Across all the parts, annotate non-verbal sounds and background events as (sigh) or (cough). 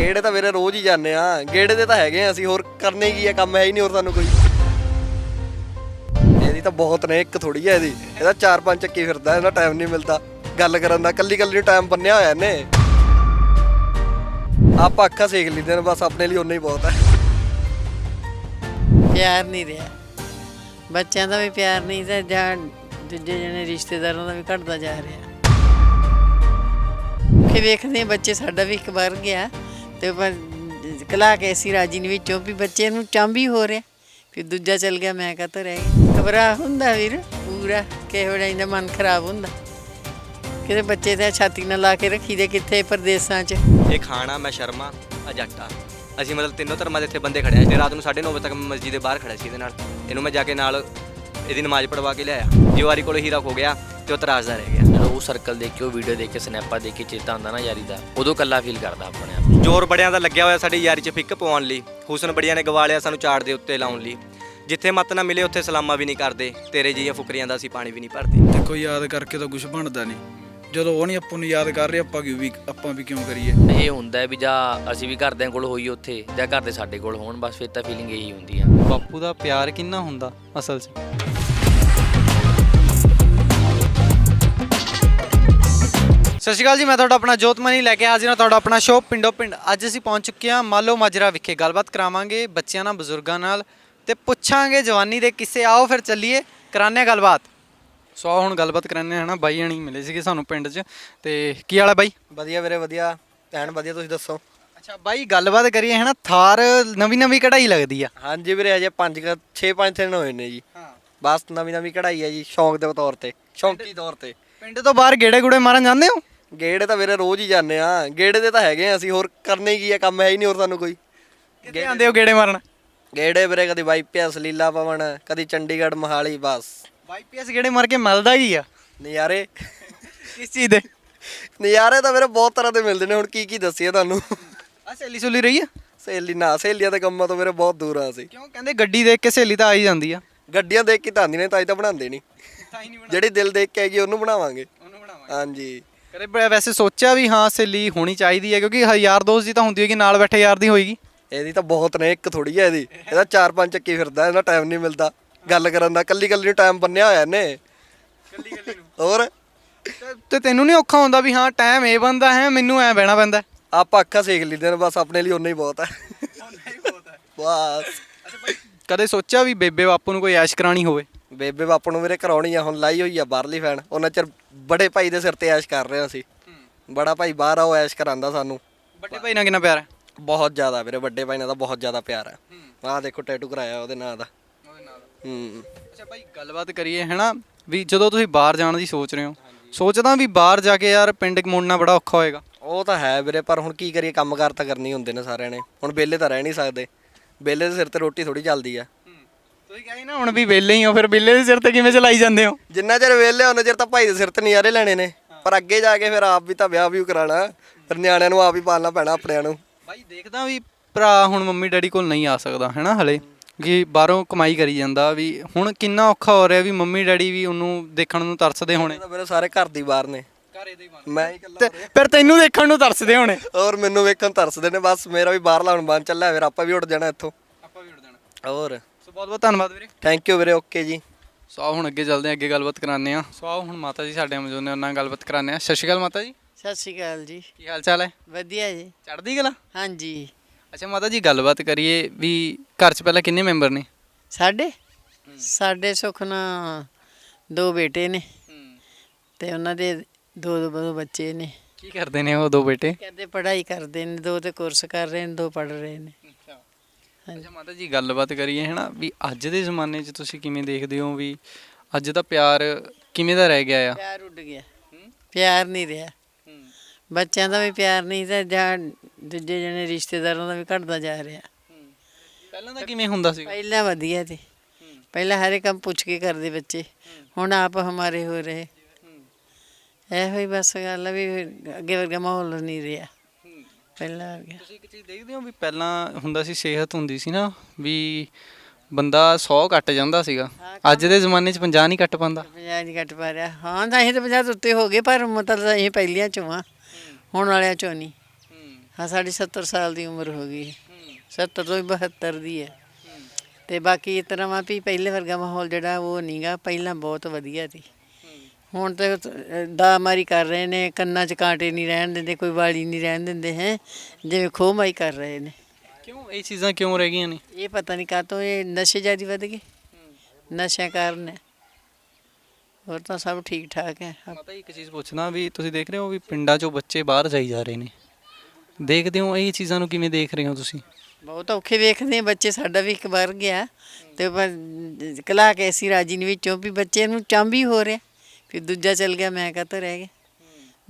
ਗੇੜੇ ਤਾਂ ਵੀਰੇ ਰੋਜ਼ ਹੀ ਜਾਂਦੇ ਆ। ਗੇੜੇ ਦੇ ਤਾਂ ਹੈਗੇ ਆ ਅਸੀਂ, ਹੋਰ ਕਰਨੇ ਕੀ ਆ? ਕੰਮ ਹੈ ਹੀ ਨਹੀਂ ਹੋਰ ਸਾਨੂੰ ਕੋਈ। ਇਹਦੀ ਤਾਂ ਬਹੁਤ ਨੇ, ਇੱਕ ਥੋੜੀ ਆ ਇਹਦੀ। ਇਹਦਾ ਚਾਰ ਪੰਜ ਚੱਕੀ ਫਿਰਦਾ, ਇਹਦਾ ਟਾਈਮ ਨਹੀਂ ਮਿਲਦਾ। ਗੱਲ ਕਰਨ ਦਾ, ਕੱਲੀ ਕੱਲੀ ਨੂੰ ਟਾਈਮ ਬੰਨਿਆ ਹੋਇਆ ਇਹਨੇ। ਆਪਾਂ ਅੱਖਾਂ ਸੇਕ ਲੈਂਦੇ ਨੇ, ਬਸ ਆਪਣੇ ਲਈ ਉਨਾ ਹੀ ਬਹੁਤ ਹੈ ਪਿਆਰ ਨਹੀਂ ਰਿਹਾ। ਬੱਚਿਆਂ ਦਾ ਵੀ ਪਿਆਰ ਨਹੀਂ ਤੇ ਜਾਂ ਦੂਜੇ ਜਣੇ ਰਿਸ਼ਤੇਦਾਰਾਂ ਦਾ ਵੀ ਘਟਦਾ ਜਾ ਰਿਹਾ। ਕਿ ਵੇਖਦੇ ਹਾਂ ਬੱਚੇ ਸਾਡਾ ਵੀ ਇੱਕ ਵਾਰ ਗਿਆ। ਤੇ ਪਰ ਕਲਾ ਕੇ ਅਸੀਂ ਰਾਜੀ ਨਹੀਂ ਵਿੱਚੋਂ, ਵੀ ਬੱਚੇ ਨੂੰ ਚਾਂਬੀ ਹੋ ਰਿਹਾ। ਫਿਰ ਦੂਜਾ ਚੱਲ ਗਿਆ, ਮੈਂ ਕਹਤਾ ਰਹਿ ਗਿਆ ਘਬਰਾ ਹੁੰਦਾ ਵੀਰ, ਪੂਰਾ ਕਿਹੋ ਜਿਹਾ ਇਹਦਾ ਮਨ ਖਰਾਬ ਹੁੰਦਾ। ਕਿਤੇ ਬੱਚੇ ਤੇ ਛਾਤੀ ਨਾਲ ਲਾ ਕੇ ਰੱਖੀ ਦੇ ਕਿੱਥੇ ਪਰਦੇਸਾਂ 'ਚ। ਇਹ ਖਾਣਾ ਮੈਂ ਸ਼ਰਮਾ ਅਜੱਟਾ ਅਸੀਂ ਮਤਲਬ ਤਿੰਨੋਂ ਧਰਮਾਂ ਦੇ ਇੱਥੇ ਬੰਦੇ ਖੜੇ ਆ। ਤੇ ਰਾਤ ਨੂੰ 9:30 ਵਜੇ ਤੱਕ ਮੈਂ ਮਸਜਿਦ ਦੇ ਬਾਹਰ ਖੜਾ ਸੀ ਇਹਦੇ ਨਾਲ। ਇਹਨੂੰ ਮੈਂ ਜਾ ਕੇ ਨਾਲ ਇਹਦੀ ਨਮਾਜ਼ ਪੜਵਾ ਕੇ ਲਿਆਇਆ। ਜਿਵਾਰੀ ਕੋਲ ਹੀਰਾ ਖੋ ਗਿਆ ਤੇ ਉਹ ਤਰਾਜ਼ਦਾ ਰਹਿ ਗਿਆ। ਉਹ ਸਰਕਲ ਦੇਖ ਕੇ ਉਹ ਵੀਡੀਓ ਦੇਖ ਕੇ ਸਨੈਪਾਂ ਦੇਖ ਕੇ ਚੇਤਾ ਆਉਂਦਾ ਨਾ ਯਾਰੀ ਦਾ। ਉਦੋਂ ਕੱਲਾ ਫੀਲ ਕਰਦਾ ਆਪਣੇ ਆਪ ਨੂੰ। ਜ਼ੋਰ ਬੜਿਆਂ ਦਾ ਲੱਗਿਆ ਹੋਇਆ ਸਾਡੀ ਯਾਰੀ 'ਚ ਫਿੱਕ ਪਵਾਉਣ ਲਈ। ਹੁਸਨ ਬੜਿਆਂ ਨੇ ਗਵਾ ਲਿਆ ਸਾਨੂੰ ਚਾੜ ਦੇ ਉੱਤੇ ਲਾਉਣ ਲਈ। ਜਿੱਥੇ ਮੱਤ ਨਾ ਮਿਲੇ ਉੱਥੇ ਸਲਾਮਾ ਵੀ ਨਹੀਂ ਕਰਦੇ। ਤੇਰੇ ਜਿਹੀਆਂ ਫੁਕਰੀਆਂ ਦਾ ਅਸੀਂ ਪਾਣੀ ਵੀ ਨਹੀਂ ਭਰਦੇ। ਦੇਖੋ ਯਾਦ ਕਰਕੇ ਤਾਂ ਕੁਝ ਬਣਦਾ ਨਹੀਂ। ਜਦੋਂ ਉਹ ਨਹੀਂ ਆਪਾਂ ਨੂੰ ਯਾਦ ਕਰ ਰਹੇ ਆਪਾਂ ਕਿਉਂ ਵੀ ਆਪਾਂ ਵੀ ਕਿਉਂ ਕਰੀਏ? ਇਹ ਹੁੰਦਾ ਹੈ ਵੀ ਜਾਂ ਅਸੀਂ ਵੀ ਘਰਦਿਆਂ ਕੋਲ ਹੋਈਏ ਉੱਥੇ ਜਾਂ ਘਰ ਦੇ ਸਾਡੇ ਕੋਲ ਹੋਣ ਬਸ ਫਿਰ ਤਾਂ ਫੀਲਿੰਗ ਇਹੀ ਹੁੰਦੀ ਆ। ਬਾਪੂ ਦਾ ਪਿਆਰ ਕਿੰਨਾ ਹੁੰਦਾ ਅਸਲ 'ਚ? ਸਤਿ ਸ਼੍ਰੀ ਅਕਾਲ ਜੀ ਮੈਂ ਤੁਹਾਡਾ ਆਪਣਾ ਜੋਤਮਨੀ ਲੈ ਕੇ ਹਾਜ਼ਰ ਹਾਂ ਤੁਹਾਡਾ ਆਪਣਾ ਸ਼ੋਅ ਪਿੰਡੋ ਪਿੰਡ। ਅੱਜ ਅਸੀਂ ਪਹੁੰਚ ਚੁੱਕੇ ਹਾਂ ਮਾਲੋ ਮਾਜਰਾ ਵਿਖੇ। ਗੱਲਬਾਤ ਕਰਾਵਾਂਗੇ ਬੱਚਿਆਂ ਨਾਲ ਬਜ਼ੁਰਗਾਂ ਨਾਲ ਤੇ ਪੁੱਛਾਂਗੇ ਜਵਾਨੀ ਦੇ ਕਿੱਸੇ। ਆਓ ਫਿਰ ਚੱਲੀਏ ਕਰਾਨੇ ਗੱਲਬਾਤ। ਸੋ ਹੁਣ ਗੱਲਬਾਤ ਕਰਾਨੇ ਹਨਾ? ਬਾਈ ਹਣੀ ਮਿਲੇ ਸੀਗੇ ਸਾਨੂੰ ਪਿੰਡ 'ਚ। ਤੇ ਕੀ ਹਾਲ ਹੈ ਬਾਈ? ਵਧੀਆ ਵੀਰੇ ਵਧੀਆ। ਐਨ ਵਧੀਆ ਤੁਸੀਂ ਦੱਸੋ? ਅੱਛਾ ਬਾਈ ਗੱਲਬਾਤ ਕਰੀਏ ਹਨਾ? ਥਾਰ ਨਵੀਂ ਨਵੀਂ ਕਢਾਈ ਲੱਗਦੀ ਆ। ਹਾਂਜੀ ਵੀਰੇ ਅਜੇ 5 6 5 ਦਿਨ ਹੋਏ ਨੇ ਜੀ। ਹਾਂ। ਬਸ ਨਵੀਂ ਨਵੀਂ ਕਢਾਈ ਹੈ ਜੀ ਸ਼ੌਂਕ ਦੇ ਤੌਰ ਤੇ। ਸ਼ੌਂਕੀ ਤੌਰ ਤੇ। ਪਿੰਡ ਤੋਂ ਬਾਹਰ ਗੇੜੇ ਗੁੜੇ ਮਾਰਨ ਜਾਂਦੇ ਹੋ? ਗੇੜੇ ਤਾਂ ਵੀਰੇ ਰੋਜ਼ ਹੀ ਜਾਂਦੇ ਆ। ਗੇੜੇ ਦੇ ਤਾਂ ਹੈਗੇ ਆ ਅਸੀਂ ਹੋਰ ਕਰਨੇ ਕੀ ਆ ਕੰਮ ਹੈ ਹੀ ਨਹੀਂ ਹੋਰ ਸਾਨੂੰ ਕੋਈ। ਕਿੱਥੇ ਆਉਂਦੇ ਹੋ ਗੇੜੇ ਮਾਰਨ? ਗੇੜੇ ਵੀਰੇ ਕਦੀ ਵਾਈਪੀਐਸ ਲੀਲਾ ਭਵਨ ਕਦੀ ਚੰਡੀਗੜ੍ਹ ਮਹਾਲੀ ਬਸ। ਵਾਈਪੀਐਸ ਗੇੜੇ ਮਾਰ ਕੇ ਮਿਲਦਾ ਕੀ ਆ? ਨਜ਼ਾਰੇ। ਕਿਸ ਚੀਜ਼ ਦੇ? ਨਜ਼ਾਰੇ ਤਾਂ ਵੀਰੇ ਬਹੁਤ ਤਰ੍ਹਾਂ ਦੇ ਮਿਲਦੇ ਨੇ ਹੁਣ ਕੀ ਕੀ ਦੱਸੀਏ ਤੁਹਾਨੂੰ। ਆ ਸਹੇਲੀ ਸੁਲੀ ਰਹੀ ਆ? ਸਹੇਲੀ ਨਾ ਸਹੇਲੀਆਂ ਦੇ ਕੰਮਾਂ ਤੋਂ ਵੀਰੇ ਬਹੁਤ ਦੂਰ ਆ ਅਸੀਂ। ਕਿਉਂ? ਕਹਿੰਦੇ ਗੱਡੀ ਦੇਖ ਕੇ ਸਹੇਲੀ ਤਾਂ ਆ ਹੀ ਜਾਂਦੀ ਆ। ਗੱਡੀਆਂ ਦੇਖ ਕੇ ਤਾਂ ਆਉਂਦੀ ਨੇ ਤਾਂ ਹੀ ਤਾਂ ਬਣਾਉਂਦੇ ਨਹੀਂ ਜਿਹੜੀ ਦਿਲ ਦੇਖ ਕੇ ਆਏਗੀ ਉਹਨੂੰ ਬਣਾਵਾਂਗੇ। ਉਹਨੂੰ ਬਣਾਵਾਂਗੇ। ਹਾਂਜੀ। ਕਦੇ ਬ- ਵੈਸੇ ਸੋਚਿਆ ਵੀ ਹਾਂ ਸਹੇਲੀ ਹੋਣੀ ਚਾਹੀਦੀ ਹੈ ਕਿਉਂਕਿ ਹ- ਯਾਰ ਦੋਸਤ ਦੀ ਤਾਂ ਹੁੰਦੀ ਹੋਏਗੀ ਨਾਲ ਬੈਠੇ ਯਾਰ ਦੀ ਹੋਏਗੀ। ਇਹਦੀ ਤਾਂ ਬਹੁਤ ਨੇ ਇੱਕ ਥੋੜੀ ਆ ਇਹਦੀ। ਇਹਦਾ ਚਾਰ ਪੰਜ ਚੱਕੀ ਫਿਰਦਾ ਇਹਦਾ ਟਾਈਮ ਨਹੀਂ ਮਿਲਦਾ। ਗੱਲ ਕਰਨ ਦਾ ਕੱਲੀ ਕੱਲੀ ਨੂੰ ਟਾਈਮ ਬੰਨਿਆ ਹੋਇਆ ਇਹਨੇ। ਕੱਲੀ ਕੱਲੀ ਨੂੰ? ਹੋਰ? ਤੇ- ਤੇ ਤੈਨੂੰ ਨਹੀਂ ਔਖਾ ਹੁੰਦਾ ਵੀ ਹਾਂ ਟਾਈਮ ਇਹ ਬੰਦਾ ਹੈ ਮੈਨੂੰ ਐ ਬਹਿਣਾ ਪੈਂਦਾ ਆਪਾਂ ਅੱਖਾਂ ਸੇਕ ਲੈਂਦੇ ਨੇ ਬਸ ਆਪਣੇ ਲਈ ਉਨਾ ਹੀ ਬਹੁਤ ਹੈ। ਬਸ। ਕਦੇ ਸੋਚਿਆ ਵੀ ਬੇਬੇ ਬਾਪੂ ਨੂੰ ਕੋਈ ਐਸ਼ ਕਰਾਣੀ ਹੋਵੇ? ਬੇਬੇ ਬਾਪੂ ਨੂੰ ਵੀਰੇ ਕਰਾਉਣੀ ਆ ਹੁਣ ਲਾਈ ਹੋਈ ਆ ਬਾਹਰਲੀ ਫੈਨ। ਉਹਨਾਂ ਚਿਰ ਬੜੇ ਭਾਈ ਦੇ ਸਿਰ ਤੇ ਐਸ਼ ਕਰ ਰਹੇ ਸੀ। ਬੜਾ ਭਾਈ ਬਾਹਰ ਆ ਉਹ ਐਸ਼ ਕਰਾਂਦਾ ਸਾਨੂੰ। ਵੱਡੇ ਭਾਈ ਨਾਲ ਕਿੰਨਾ ਪਿਆਰ ਹੈ? ਬਹੁਤ ਜ਼ਿਆਦਾ ਵੀਰੇ ਵੱਡੇ ਭਾਈ ਨਾਲ ਤਾਂ ਬਹੁਤ ਜ਼ਿਆਦਾ ਪਿਆਰ ਹੈ। ਆਹ ਦੇਖੋ ਟੈਟੂ ਕਰਾਇਆ ਉਹਦੇ ਨਾਂ ਦਾ। ਹੂੰ। ਅੱਛਾ ਭਾਈ ਗੱਲਬਾਤ ਕਰੀਏ ਹੈਨਾ? ਵੀ ਜਦੋਂ ਤੁਸੀਂ ਬਾਹਰ ਜਾਣ ਦੀ ਸੋਚ ਰਹੇ ਹੋ ਸੋਚਦਾ ਵੀ ਬਾਹਰ ਜਾ ਕੇ ਯਾਰ ਪਿੰਡ ਮੁੜਨਾ ਬੜਾ ਔਖਾ ਹੋਏਗਾ। ਉਹ ਤਾਂ ਹੈ ਵੀਰੇ ਪਰ ਹੁਣ ਕੀ ਕਰੀਏ ਕੰਮਕਾਰ ਤਾਂ ਕਰਨੀ ਹੁੰਦੇ ਨੇ ਸਾਰਿਆਂ ਨੇ। ਹੁਣ ਵਿਹਲੇ ਤਾਂ ਰਹਿ ਨਹੀਂ ਸਕਦੇ। ਵਿਹਲੇ ਦੇ ਸਿਰ ਤੇ ਰੋਟੀ ਥੋੜੀ ਚੱਲਦੀ ਆ। ਤੁਸੀਂ ਕਹੀ ਨਾ ਹੁਣ ਵੀ ਵਿਹਲੇ ਹੀ ਹੋ ਫਿਰ ਵਿਹਲੇ ਦੇ ਸਿਰ ਤੇ ਕਿਵੇਂ ਚਲਾਈ ਜਾਂਦੇ ਹੋ? ਜਿੰਨਾ ਚਿਰ ਵਿਹਲੇ ਉਹਨਾਂ ਚਿਰ ਤਾਂ ਭਾਈ ਦੇ ਸਿਰ ਤੇ ਨਜ਼ਾਰੇ ਲੈਣੇ ਨੇ। ਪਰ ਅੱਗੇ ਜਾ ਕੇ ਫਿਰ ਆਪ ਵੀ ਤਾਂ ਵਿਆਹ ਵੀ ਕਰਾਣਾ। ਫਿਰ ਨਿਆਣਿਆਂ ਨੂੰ ਆਪ ਹੀ ਪਾਲਣਾ ਪੈਣਾ ਆਪਣਿਆਂ ਨੂੰ। ਭਾਈ ਦੇਖਦਾ ਵੀ ਭਰਾ ਹੁਣ ਮੰਮੀ ਡੈਡੀ ਕੋਲ ਨਹੀਂ ਆ ਸਕਦਾ ਹੈਨਾ ਹਲੇ? ਕਿ ਬਾਹਰੋਂ ਕਮਾਈ ਕਰੀ ਜਾਂਦਾ ਵੀ ਹੁਣ ਕਿੰਨਾ ਔਖਾ ਹੋ ਰਿਹਾ ਵੀ ਮੰਮੀ ਡੈਡੀ ਵੀ ਉਹਨੂੰ ਦੇਖਣ ਨੂੰ ਤਰਸਦੇ ਹੋਣੇ। ਤਾਂ ਮੇਰੇ ਸਾਰੇ ਘਰ ਦੀ ਬਾਹਰ ਨੇ। ਘਰੇ ਦੇ ਮੈਂ ਹੀ ਇਕੱਲਾ। ਤੇ ਫਿਰ ਤੈਨੂੰ ਦੇਖਣ ਨੂੰ ਤਰਸਦੇ ਹੋਣੇ? ਔਰ ਮੈਨੂੰ ਵੇਖਣ ਤਰਸਦੇ ਨੇ ਬਸ ਮੇਰਾ ਵੀ ਬਾਹਰ ਲਾਉਣ ਬਣ ਚੱਲਿਆ ਫਿਰ ਆਪਾਂ ਵੀ ਉੱਡ ਜਾਣਾ ਇੱਥੋਂ। ਆਪਾਂ ਵੀ ਉੱਡ ਜਾਣਾ। ਹੋਰ? ਸੋ ਬਹੁਤ ਬਹੁਤ ਧੰਨਵਾਦ ਵੀਰੇ। ਥੈਂਕ ਯੂ ਵੀਰੇ ਓਕੇ ਜੀ। ਸੋ ਆਓ ਹੁਣ ਅੱਗੇ ਚੱਲਦੇ ਹਾਂ ਅੱਗੇ ਗੱਲਬਾਤ ਕਰਾਉਂਦੇ ਆ ਸੋ ਆਓ ਹੁਣ ਮਾਤਾ ਜੀ ਸਾਡੇ ਮੌਜੂਦ ਨੇ ਉਹਨਾਂ ਨਾਲ ਗੱਲਬਾਤ ਕਰਾਉਂਦੇ ਆ ਸਤਿ ਸ਼੍ਰੀ ਅਕਾਲ ਮਾਤਾ ਜੀ। ਸਤਿ ਸ਼੍ਰੀ ਅਕਾਲ ਜੀ। ਕੀ ਹਾਲ ਚਾਲ ਹੈ? ਵਧੀਆ ਜੀ। ਚੜ੍ਹਦੀ ਕਲਾ? ਹਾਂਜੀ। ਅੱਛਾ ਮਾਤਾ ਜੀ ਗੱਲਬਾਤ ਕਰੀਏ ਵੀ ਘਰ 'ਚ ਪਹਿਲਾਂ ਕਿੰਨੇ ਮੈਂਬਰ ਨੇ? ਸਾਡੇ? ਸਾਡੇ ਸੁੱਖ ਨਾਲ ਦੋ ਬੇਟੇ ਨੇ। ਤੇ ਉਹਨਾਂ ਦੇ ਦੋ ਦੋ ਬੱਚੇ ਨੇ। ਕੀ ਕਰਦੇ ਨੇ ਉਹ ਦੋ ਬੇਟੇ? ਕਹਿੰਦੇ ਪੜ੍ਹਾਈ ਕਰਦੇ ਨੇ ਦੋ ਤੇ ਕੋਰਸ ਕਰ ਰਹੇ ਨੇ ਦੋ ਪੜ੍ਹ ਰਹੇ ਨੇ। ਅੱਛਾ ਮਾਤਾ ਜੀ ਗੱਲਬਾਤ ਕਰੀਏ ਹੈ ਨਾ ਵੀ ਅੱਜ ਦੇ ਜ਼ਮਾਨੇ 'ਚ ਤੁਸੀਂ ਕਿਵੇਂ ਦੇਖਦੇ ਹੋ ਵੀ ਅੱਜ ਦਾ ਪਿਆਰ ਕਿਵੇਂ ਦਾ ਰਹਿ ਗਿਆ ਆ? ਪਿਆਰ ਉੱਡ ਗਿਆ। ਪਿਆਰ ਨਹੀਂ ਰਿਹਾ। ਬੱਚਿਆਂ ਦਾ ਵੀ ਪਿਆਰ ਨਹੀਂ ਤੇ ਜਾਂ ਦੂਜੇ ਜਣੇ ਰਿਸ਼ਤੇਦਾਰਾਂ ਦਾ ਵੀ ਘਟਦਾ ਜਾ ਰਿਹਾ। ਪਹਿਲਾਂ ਤਾਂ ਕਿਵੇਂ ਹੁੰਦਾ ਸੀ? ਪਹਿਲਾਂ ਵਧੀਆ ਸੀ। ਪਹਿਲਾਂ ਹਰ ਕੰਮ ਪੁੱਛ ਕੇ ਕਰਦੇ ਬੱਚੇ। ਹੁਣ ਆਪ ਹਮਾਰੇ ਹੋ ਰਹੇ। ਇਹੋ ਹੀ ਬਸ ਗੱਲ ਆ ਵੀ ਅੱਗੇ ਵਰਗਾ ਮਾਹੌਲ ਨਹੀਂ ਰਿਹਾ। ਪਹਿਲਾਂ ਆ ਗਿਆ। ਤੁਸੀਂ ਇੱਕ ਚੀਜ਼ ਦੇਖਦੇ ਹੋ ਵੀ ਪਹਿਲਾਂ ਹੁੰਦਾ ਸੀ ਸਿਹਤ ਹੁੰਦੀ ਸੀ ਨਾ ਵੀ ਬੰਦਾ 100 ਕੱਟ ਜਾਂਦਾ ਸੀਗਾ। ਅੱਜ ਦੇ ਜ਼ਮਾਨੇ 'ਚ 50 ਨਹੀਂ ਕੱਟ ਪਾਉਂਦਾ। ਪੰਜਾਹ ਨਹੀਂ ਘੱਟ ਪਾ ਰਿਹਾ। ਹਾਂ ਤਾਂ ਅਸੀਂ ਤਾਂ ਪੰਜਾਹ ਤੋਂ ਉੱਤੇ ਹੋ ਗਏ ਪਰ ਮਤਲਬ ਅਸੀਂ ਪਹਿਲੀਆਂ ਚੋਂ ਆ ਹੁਣ ਵਾਲਿਆਂ ਚੋਂ ਨਹੀਂ। ਹਾਂ। ਸਾਡੀ 70 ਸਾਲ ਦੀ ਉਮਰ ਹੋ ਗਈ ਹੈ। 70 ਤੋਂ 72 ਦੀ ਹੈ। ਤੇ ਬਾਕੀ ਇਸ ਤਰ੍ਹਾਂ ਵਾ ਵੀ ਪਹਿਲੇ ਵਰਗਾ ਮਾਹੌਲ ਜਿਹੜਾ ਉਹ ਨਹੀਂਗਾ ਪਹਿਲਾਂ ਬਹੁਤ ਵਧੀਆ ਸੀ। ਹੁਣ ਤੇ ਦਾ ਮਾਰੀ ਕਰ ਰਹੇ ਨੇ ਕੰਨਾਂ 'ਚ ਕਾਂਟੇ ਨਹੀਂ ਰਹਿਣ ਦਿੰਦੇ ਕੋਈ ਵਾਲੀ ਨਹੀਂ ਰਹਿਣ ਦਿੰਦੇ ਹੈ? ਜਿਵੇਂ ਖੋਹ ਮਾਈ ਕਰ ਰਹੇ ਨੇ। ਕਿਉਂ? ਇਹ ਚੀਜ਼ਾਂ ਕਿਉਂ ਰਹਿ ਗਈਆਂ ਨੇ? ਇਹ ਪਤਾ ਨਹੀਂ ਕਾਤੋਂ ਇਹ ਨਸ਼ੇ ਜ਼ਿਆਦਾ ਵਧ ਗਏ। ਨਸ਼ਿਆਂ ਕਾਰਨ ਹੈ। ਹੋਰ ਤਾਂ ਸਭ ਠੀਕ ਠਾਕ ਹੈ ਜੀ ਇੱਕ ਚੀਜ਼ ਪੁੱਛਣਾ ਵੀ ਤੁਸੀਂ ਦੇਖ ਰਹੇ ਹੋ ਵੀ ਪਿੰਡਾਂ 'ਚੋਂ ਬੱਚੇ ਬਾਹਰ ਜਾਈ ਜਾ ਰਹੇ ਨੇ। ਦੇਖਦੇ ਹੋ ਇਹ ਚੀਜ਼ਾਂ ਨੂੰ ਕਿਵੇਂ ਦੇਖ ਰਹੇ ਹੋ ਤੁਸੀਂ? ਬਹੁਤ ਔਖੇ ਵੇਖਦੇ ਆ ਬੱਚੇ ਸਾਡਾ ਵੀ ਇੱਕ ਵਾਰ ਗਿਆ ਤੇ ਕਲਾ ਕੇ ਅਸੀਂ ਰਾਜੀ ਨਹੀਂ ਵਿੱਚੋਂ ਵੀ ਬੱਚੇ ਨੂੰ ਚਾਂਬੀ ਹੋ ਰਿਹਾ। ਫਿਰ ਦੂਜਾ ਚਲ ਗਿਆ ਮੈਂ ਕਹਤਾ ਰਹਿ ਗਿਆ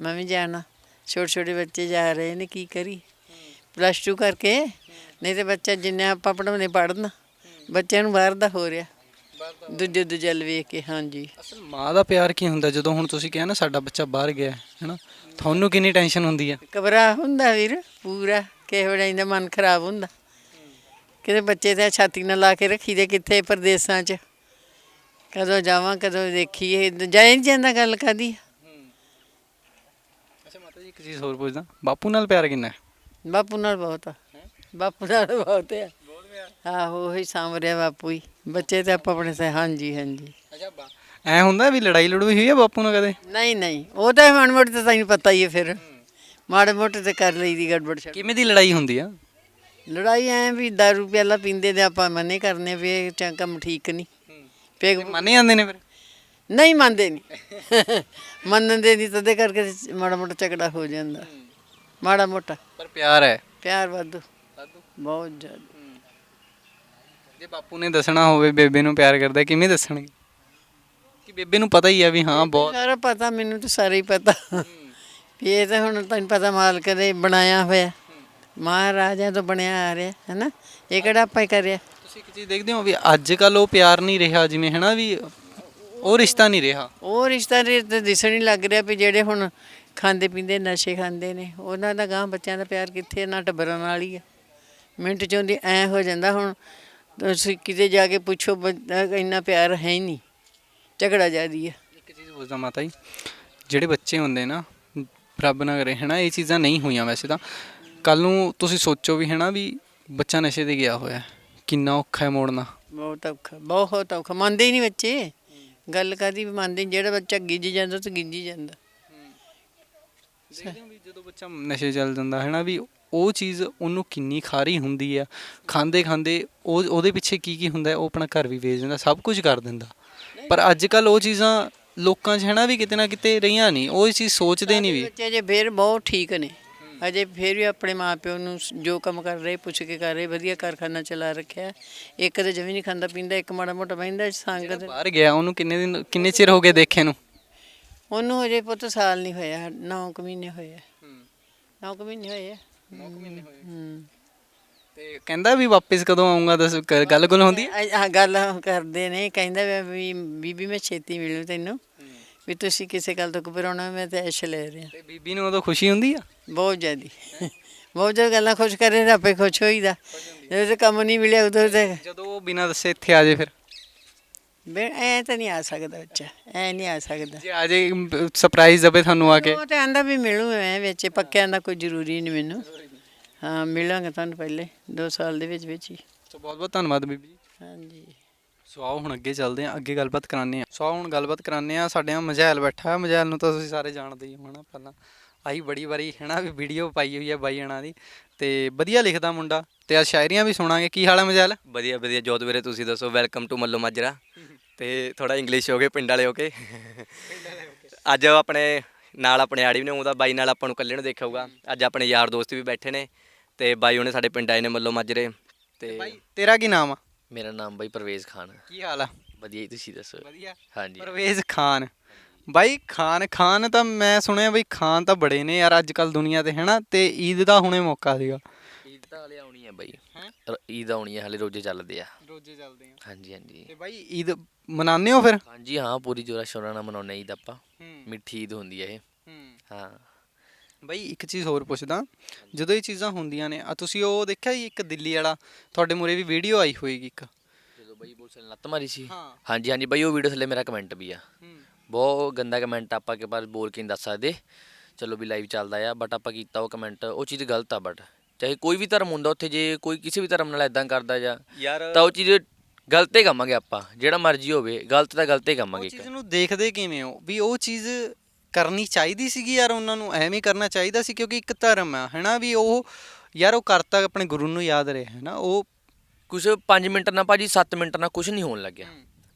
ਮੈਂ ਵੀ ਜਾਣਾ। ਛੋਟੇ ਛੋਟੇ ਬੱਚੇ ਜਾ ਰਹੇ ਨੇ ਕੀ ਕਰੀ? ਪਲੱਸ 2 ਕਰਕੇ ਨਹੀਂ ਤੇ ਬੱਚਾ ਜਿੰਨਾ ਆਪਾਂ ਪੜਾਉਂਦੇ ਪੜਨਾ ਬੱਚਿਆਂ ਨੂੰ ਬਾਹਰ ਦਾ ਹੋ ਰਿਹਾ। ਦੂਜੇ ਦੂਜਲ ਵੇਖ ਕੇ ਹਾਂਜੀ। ਅਸਲ ਮਾਂ ਦਾ ਪਿਆਰ ਕੀ ਹੁੰਦਾ? ਜਦੋਂ ਹੁਣ ਤੁਸੀਂ ਕਿਹਾ ਨਾ ਸਾਡਾ ਬੱਚਾ ਬਾਹਰ ਗਿਆ ਹੈਨਾ? ਤੁਹਾਨੂੰ ਕਿੰਨੀ ਟੈਨਸ਼ਨ ਹੁੰਦੀ ਆ? ਘਬਰਾ ਹੁੰਦਾ ਵੀਰ ਪੂਰਾ। ਕਿਹੋ ਜਿਹਾ ਇਹਦਾ ਮਨ ਖਰਾਬ ਹੁੰਦਾ। ਕਿਤੇ ਬੱਚੇ ਤੇ ਛਾਤੀ ਨਾਲ ਲਾ ਕੇ ਰੱਖੀ ਦੇ ਕਿੱਥੇ? ਪਰਦੇਸਾਂ 'ਚ। ਕਦੋਂ ਜਾਵਾਂ ਕਦੋਂ ਦੇਖੀਏ। ਜਾਏ ਨਹੀਂ ਜਾਂਦਾ ਗੱਲ ਕਾਦੀ ਅੱਛਾ ਮਾਤਾ ਜੀ ਇੱਕ ਚੀਜ਼ ਹੋਰ ਪੁੱਛਦਾ। ਬਾਪੂ ਨਾਲ ਪਿਆਰ ਕਿੰਨਾ ਹੈ? ਬਾਪੂ ਨਾਲ ਬਹੁਤ ਆ। ਬਾਪੂ ਨਾਲ ਬਹੁਤ ਆ। ਆਹੋ ਉਹੀ ਸਾਂਭ ਰਿਹਾ ਬਾਪੂ ਹੀ। ਬੱਚੇ ਤੇ ਆਪਾਂ ਆਪਣੇ ਸੇ ਹਾਂਜੀ ਹਾਂਜੀ। ਅੱਛਾ ਐ ਹੁੰਦਾ ਵੀ ਲੜਾਈ ਲੜੂਈ ਹੋਈ ਹੈ ਬਾਪੂ ਨਾਲ ਕਦੇ? ਨਹੀਂ ਨਹੀਂ। ਉਹ ਤਾਂ ਮਾੜੇ ਮੋਟੇ ਤਾਂ ਤੈਨੂੰ ਪਤਾ ਹੀ ਹੈ ਫਿਰ। ਮਾੜੇ ਮੋਟੇ ਤੇ ਕਰ ਲਈ ਦੀ ਗੜਬੜ ਛੱਡ। ਕਿਵੇਂ ਦੀ ਲੜਾਈ ਹੁੰਦੀ ਆ? ਲੜਾਈ ਐ ਵੀ ਦਾਰੂ ਪਿਆਲਾ ਪੀਂਦੇ ਤੇ ਆਪਾਂ ਮਨੇ ਕਰਨੇ ਵੀ ਇਹ ਚੰਗਾ ਕੰਮ ਠੀਕ ਨਹੀਂ ਪੇਗ ਮੰਨ ਜਾਂਦੇ ਨੇ ਫਿਰ? ਨਹੀਂ ਮੰਨਦੇ ਨਹੀਂ ਮੰਨਦੇ ਨਹੀਂ ਤਦੇ ਕਰਕੇ ਮਾੜਾ ਮੋਟਾ ਝਗੜਾ ਹੋ ਜਾਂਦਾ। ਮਾੜਾ ਮੋਟਾ। ਪਰ ਪਿਆਰ ਹੈ। ਪਿਆਰ ਵਾਧੂ। ਬਹੁਤ ਜ਼ਿਆਦਾ। ਜੇ ਬਾਪੂ ਨੇ ਦੱਸਣਾ ਹੋਵੇ ਬੇਬੇ ਨੂੰ ਪਿਆਰ ਕਰਦਾ ਕਿਵੇਂ ਦੱਸਣਗੇ? ਕਿ ਬੇਬੇ ਨੂੰ ਪਤਾ ਹੀ ਆ ਵੀ ਹਾਂ ਬਹੁਤ ਸਾਰਾ ਪਤਾ ਮੈਨੂੰ ਤਾਂ ਸਾਰਾ ਹੀ ਪਤਾ। ਵੀ ਇਹ ਤਾਂ ਹੁਣ ਤੈਨੂੰ ਪਤਾ ਮਾਲਕ ਦੇ ਬਣਾਇਆ ਹੋਇਆ। ਮਹਾਰਾਜਾ ਤੋਂ ਬਣਿਆ ਆ ਰਿਹਾ ਹੈਨਾ? ਇਹ ਕਿਹੜਾ ਆਪਾਂ ਹੀ ਕਰਿਆ ਤੁਸੀਂ ਇੱਕ ਚੀਜ਼ ਦੇਖਦੇ ਹੋ ਵੀ ਅੱਜ ਕੱਲ ਉਹ ਪਿਆਰ ਨਹੀਂ ਰਿਹਾ ਜਿਵੇਂ ਹੈਨਾ ਵੀ ਉਹ ਰਿਸ਼ਤਾ ਨਹੀਂ ਰਿਹਾ। ਉਹ ਰਿਸ਼ਤਾ ਰੇ ਤੇ ਦਿਸਣ ਹੀ ਲੱਗ ਰਿਹਾ ਵੀ ਜਿਹੜੇ ਹੁਣ ਖਾਂਦੇ ਪੀਂਦੇ ਨਸ਼ੇ ਖਾਂਦੇ ਨੇ ਉਹਨਾਂ ਦਾ ਗਾਂ ਬੱਚਿਆਂ ਦਾ ਪਿਆਰ ਕਿੱਥੇ ਨਾ ਟੱਬਰਾਂ ਨਾਲ ਹੀ ਆ। ਮਿੰਟ ਚੋਂ ਦੀ ਐ ਹੋ ਜਾਂਦਾ ਹੁਣ ਤੁਸੀਂ ਕਿਤੇ ਜਾ ਕੇ ਪੁੱਛੋ ਬੰਦਾ ਇੰਨਾ ਪਿਆਰ ਹੈ ਹੀ ਨਹੀਂ ਝਗੜਾ ਜਾਦੀ ਆ। ਇੱਕ ਚੀਜ਼ ਪੁੱਛਦਾ ਮਾਤਾ ਜੀ ਜਿਹੜੇ ਬੱਚੇ ਹੁੰਦੇ ਨਾ ਰੱਬ ਨਾ ਕਰੇ ਹੈਨਾ ਇਹ ਚੀਜ਼ਾਂ ਨਹੀਂ ਹੋਈਆਂ ਵੈਸੇ ਤਾਂ। ਕੱਲ ਨੂੰ ਤੁਸੀਂ ਸੋਚੋ ਵੀ ਹੈਨਾ ਵੀ ਬੱਚਾ ਨਸ਼ੇ ਤੇ ਗਿਆ ਹੋਇਆ। ਹੈ। ਕਿੰਨਾ ਔਖਾ ਹੈ ਮੋੜਨਾ। ਬਹੁਤ ਔਖਾ ਬਹੁਤ ਔਖਾ। ਮੰਨਦੇ ਹੀ ਨਹੀਂ ਬੱਚੇ। ਗੱਲ ਕਾਦੀ ਵੀ ਮੰਨਦੇ ਨੀ। ਜਿਹੜਾ ਬੱਚਾ ਗਿੱਜ ਜਾਂਦਾ ਤਾਂ ਗਿੱਜੀ ਜਾਂਦਾ। ਦੇਖਦੇ ਹੋ ਵੀ ਜਦੋਂ ਬੱਚਾ ਨਸ਼ੇ ਚੱਲ ਜਾਂਦਾ ਹੈ ਨਾ ਵੀ ਉਹ ਚੀਜ਼ ਉਹਨੂੰ ਕਿੰਨੀ ਖਾਰੀ ਹੁੰਦੀ ਆ। ਖਾਂਦੇ ਖਾਂਦੇ ਉਹ ਉਹਦੇ ਪਿੱਛੇ ਕੀ ਕੀ ਹੁੰਦਾ ਹੈ, ਉਹ ਆਪਣਾ ਘਰ ਵੀ ਵੇਚ ਦਿੰਦਾ ਸਭ ਕੁਝ ਕਰ ਦਿੰਦਾ। ਪਰ ਅੱਜ ਕੱਲ ਉਹ ਚੀਜ਼ਾਂ ਲੋਕਾਂ 'ਚ ਹੈ ਨਾ ਵੀ ਕਿਤੇ ਨਾ ਕਿਤੇ ਰਹੀਆਂ ਨਹੀਂ ਉਹ ਚੀਜ਼ ਸੋਚਦੇ ਨਹੀਂ ਵੀ। ਬੱਚੇ ਅਜੇ ਫੇਰ ਬਹੁਤ ਠੀਕ ਨੇ। ਅਜੇ ਫੇਰ ਵੀ ਆਪਣੇ ਮਾਪਿਓ ਨੂੰ ਸ- ਜੋ ਕੰਮ ਕਰ ਰਹੇ ਪੁੱਛ ਕੇ ਕਰ ਰਹੇ ਵਧੀਆ ਕਾਰਖਾਨਾ ਚਲਾ ਰੱਖਿਆ। ਇੱਕ ਤੇ ਜਮੀ ਨਹੀਂ ਖਾਂਦਾ ਪੀਂਦਾ ਇੱਕ ਮਾੜਾ ਮੋਟਾ ਬਹਿੰਦਾ ਸੰਗਤ। ਬਾਹਰ ਗਿਆ ਉਹਨੂੰ ਕਿੰਨੇ ਦਿਨ ਕਿੰਨੇ ਚਿਰ ਹੋ ਗਏ ਦੇਖੇ ਨੂੰ? ਉਹਨੂੰ ਅਜੇ ਪੁੱਤ ਸਾਲ ਨਹੀਂ ਹੋਇਆ 9 ਕੁ ਮਹੀਨੇ ਹੋਏ ਆ। 9 ਕੁ ਮਹੀਨੇ ਹੋਏ ਆ। 9 ਮਹੀਨੇ ਹੋਏ ਹੂੰ। ਤੇ ਕਹਿੰਦਾ ਵੀ ਵਾਪਸ ਕਦੋਂ ਆਉਂਗਾ ਦੱਸ ਕ- ਗੱਲ ਗੁੱਲ ਹੁੰਦੀ ਹੈ ਆ ਗੱਲ ਕਰਦੇ ਨੇ। ਕਹਿੰਦਾ ਵੀ ਬੀਬੀ ਮੈਂ ਛੇਤੀ ਮਿਲੂ ਤੈਨੂੰ। ਵੀ ਤੁਸੀਂ ਕਿਸੇ ਗੱਲ ਤੋਂ ਘਬਰਾਉਣਾ ਮੈਂ ਤਾਂ ਐਸ਼ ਲੈ ਰਿਹਾ। ਤੇ ਬੀਬੀ ਨੂੰ ਉਦੋਂ ਖੁਸ਼ੀ ਹੁੰਦੀ ਆ? ਬਹੁਤ ਜ਼ਿਆਦੀ। ਬਹੁਤ ਜ਼ਿਆਦਾ ਗੱਲਾਂ ਖੁਸ਼ ਕਰੇ ਤਾਂ ਆਪੇ ਖੁਸ਼ ਹੋਈਦਾ। ਜਦੋਂ ਤੇ ਕੰਮ ਨਹੀਂ ਮਿਲਿਆ ਉਦੋਂ ਤੇ ਜਦੋਂ ਉਹ ਬਿਨਾਂ ਦੱਸੇ ਇੱਥੇ ਆ ਜੇ ਫਿਰ? ਬੇ ਐ ਤਾਂ ਨਹੀਂ ਆ ਸਕਦਾ ਬੱਚਾ ਐ ਨਹੀਂ ਆ ਸਕਦਾ। ਜੇ ਆ ਜੇ ਸਰਪ੍ਰਾਈਜ਼ ਦਵੇ ਤੁਹਾਨੂੰ ਆ ਕੇ। ਉਹ ਤੇ ਆਂਦਾ ਵੀ ਮਿਲੂ ਮੈਂ ਵਿੱਚ ਪੱਕਿਆਂ ਦਾ ਕੋਈ ਜ਼ਰੂਰੀ ਨਹੀਂ ਮੈਨੂੰ। ਹਾਂ ਮਿਲਾਂਗੇ ਤੁਹਾਨੂੰ ਪਹਿਲੇ 2 ਸਾਲ ਦੇ ਵਿੱਚ ਵਿੱਚ ਹੀ। ਸੋ ਬਹੁਤ ਬਹੁਤ ਧੰਨਵਾਦ ਬੀਬੀ ਜੀ। ਹਾਂਜੀ। ਸੋ ਆਓ ਹੁਣ ਅੱਗੇ ਚੱਲਦੇ ਹਾਂ ਅੱਗੇ ਗੱਲਬਾਤ ਕਰਾਉਂਦੇ ਹਾਂ। ਸੋ ਆਓ ਹੁਣ ਗੱਲਬਾਤ ਕਰਾਉਂਦੇ ਹਾਂ ਸਾਡੇ ਨਾਲ ਮਜੈਲ ਬੈਠਾ ਹੈ। ਮਜੈਲ ਨੂੰ ਤਾਂ ਤੁਸੀਂ ਸਾਰੇ ਜਾਣਦੇ ਹੀ ਹੋ ਹਨਾ ਪਹਿਲਾਂ। ਆਈ ਬੜੀ ਵਾਰੀ ਹੈ ਨਾ ਵੀ ਵੀਡੀਓ ਪਾਈ ਹੋਈ ਹੈ ਬਾਈ ਹਣਾ ਦੀ। ਤੇ ਵਧੀਆ ਲਿਖਦਾ ਮੁੰਡਾ। ਤੇ ਆ ਸ਼ਾਇਰੀਆਂ ਵੀ ਸੁਣਾਂਗੇ। ਕੀ ਹਾਲ ਹੈ ਮਜੈਲ? ਵਧੀਆ ਵਧੀਆ। ਜੋਤ ਵੀਰੇ ਤੁਸੀਂ ਦੱਸੋ ਵੈਲਕਮ ਟੂ ਮੱਲੋ ਮਾਜਰਾ। ਤੇ ਥੋੜਾ ਇੰਗਲਿਸ਼ ਹੋ ਗਏ ਪਿੰਡ ਵਾਲੇ ਹੋ ਕੇ। ਅੱਜ ਆਪਣੇ ਨਾਲ ਆਪਣੇ ਆੜੀ ਵੀ ਨੇ ਉਹਦਾ ਬਾਈ ਨਾਲ ਆਪਾਂ ਨੂੰ ਇਕੱਲੇ ਨੂੰ ਦੇਖਿਆਊਗਾ ਅੱਜ ਆਪਣੇ ਯਾਰ ਦੋਸਤ ਵੀ ਬੈਠੇ ਨੇ ਤੇ ਬਾਈ ਉਹਨੇ ਸਾਡੇ ਪਿੰਡ ਆਏ ਨੇ ਮੱਲੋ ਮਾਜਰੇ। ਤੇ ਬਾਈ ਤੇਰਾ ਕੀ ਨਾਮ ਆ? ਮੇਰਾ ਨਾਮ ਬਾਈ ਪਰਵੇਜ਼ ਖਾਨ ਕੀ ਹਾਲ ਆ? ਵਧੀਆ ਤੁਸੀਂ ਦੱਸੋ। ਵਧੀਆ। ਹਾਂਜੀ। ਪਰਵੇਜ਼ ਖਾਨ। ਬਾਈ ਖਾਨ ਖਾਨ ਤਾਂ ਮੈਂ ਸੁਣਿਆ ਬਈ ਖਾਨ ਤਾਂ ਬੜੇ ਨੇ ਯਾਰ ਅੱਜ ਕੱਲ ਦੁਨੀਆ ਤੇ ਹੈਨਾ? ਤੇ ਈਦ ਦਾ ਹੁਣੇ ਮੌਕਾ ਸੀਗਾ। ਈਦ ਤਾਂ ਹਲੇ ਆਉਣੀ ਹੈ ਬਾਈ। ਰ- ਈਦ ਆਉਣੀ ਹੈ ਹਲੇ ਰੋਜੇ ਚੱਲਦੇ ਆ। ਰੋਜੇ ਚੱਲਦੇ ਆ। ਹਾਂਜੀ ਹਾਂਜੀ। ਤੇ ਬਾਈ ਈਦ ਮਨਾਉਂਦੇ ਹੋ ਫਿਰ? ਹਾਂਜੀ ਹਾਂ ਪੂਰੀ ਜੋਰਾ ਸ਼ੋਰਾ ਨਾਲ ਮਨਾਉਂਦੇ ਈਦ ਆਪਾਂ। ਹੂੰ। ਮਿੱਠੀ ਈਦ ਹੁੰਦੀ ਹੈ ਇਹ। ਹੂੰ। ਹਾਂ। ਬਾਈ ਇੱਕ ਚੀਜ਼ ਹੋਰ ਪੁੱਛਦਾ। ਜਦੋਂ ਇਹ ਚੀਜ਼ਾਂ ਹੁੰਦੀਆਂ ਨੇ ਆ ਤੁਸੀਂ ਉਹ ਦੇਖਿਆ ਜੀ ਇੱਕ ਦਿੱਲੀ ਵਾਲਾ? ਤੁਹਾਡੇ ਮੂਰੇ ਵੀ ਵੀਡੀਓ ਆਈ ਹੋਏਗੀ ਇੱਕ। ਜਦੋਂ ਬਾਈ ਪੁਲਿਸ ਨੇ ਲੱਤ ਮਾਰੀ ਸੀ। ਹਾਂ। ਹਾਂਜੀ ਹਾਂਜੀ ਬਾਈ ਉਹ ਵੀਡੀਓ ਥੱਲੇ ਮੇਰਾ ਕਮੈਂਟ ਵੀ ਆ। ਹੂੰ। ਬਹੁਤ ਗੰਦਾ ਕਮੈਂਟ ਆਪਾਂ ਕੇ ਪਾਸ ਬੋਲ ਕੇ ਨਹੀਂ ਦੱਸ ਸਕਦੇ। ਚਲੋ ਵੀ ਲਾਈਵ ਚੱਲਦਾ ਆ ਬਟ ਆਪਾਂ ਕੀਤਾ ਉਹ ਕਮੈਂਟ ਉਹ ਚੀਜ਼ ਗਲਤ ਆ ਬਟ ਚਾਹੇ ਕੋਈ ਵੀ ਧਰਮ ਹੁੰਦਾ ਉੱਥੇ ਜੇ ਕੋਈ ਕਿਸੇ ਵੀ ਧਰਮ ਨਾਲ ਇਦਾਂ ਕਰਦਾ ਜਾਂ ਯਾਰ ਤਾਂ ਉਹ ਚੀਜ਼ ਗਲਤ ਹੀ ਕਹਾਂਗੇ ਆਪਾਂ ਜਿਹੜਾ ਮਰਜ਼ੀ ਹੋਵੇ ਗਲਤ ਤਾਂ ਗਲਤ ਹੀ ਉਹ ਕਹਾਂਗੇ ਚੀਜ਼ ਨੂੰ ਦੇਖਦੇ ਕਿਵੇਂ ਹੋ? ਵੀ ਉਹ ਚੀਜ਼ ਕਰਨੀ ਚਾਹੀਦੀ ਸੀਗੀ ਯਾਰ ਉਹਨਾਂ ਨੂੰ ਐਵੇਂ ਕਰਨਾ ਚਾਹੀਦਾ ਸੀ ਕਿਉਂਕਿ ਇੱਕ ਧਰਮ ਆ ਹੈਨਾ ਵੀ ਉਹ ਯਾਰ ਉਹ ਕਰਤਾ ਆਪਣੇ ਗੁਰੂ ਨੂੰ ਯਾਦ ਰਿਹਾ ਹੈਨਾ ਉਹ ਕੁਝ 5 ਮਿੰਟ ਨਾਲ ਭਾਜੀ 7 ਮਿੰਟ ਨਾਲ ਕੁਝ ਨਹੀਂ ਹੋਣ ਲੱਗਿਆ।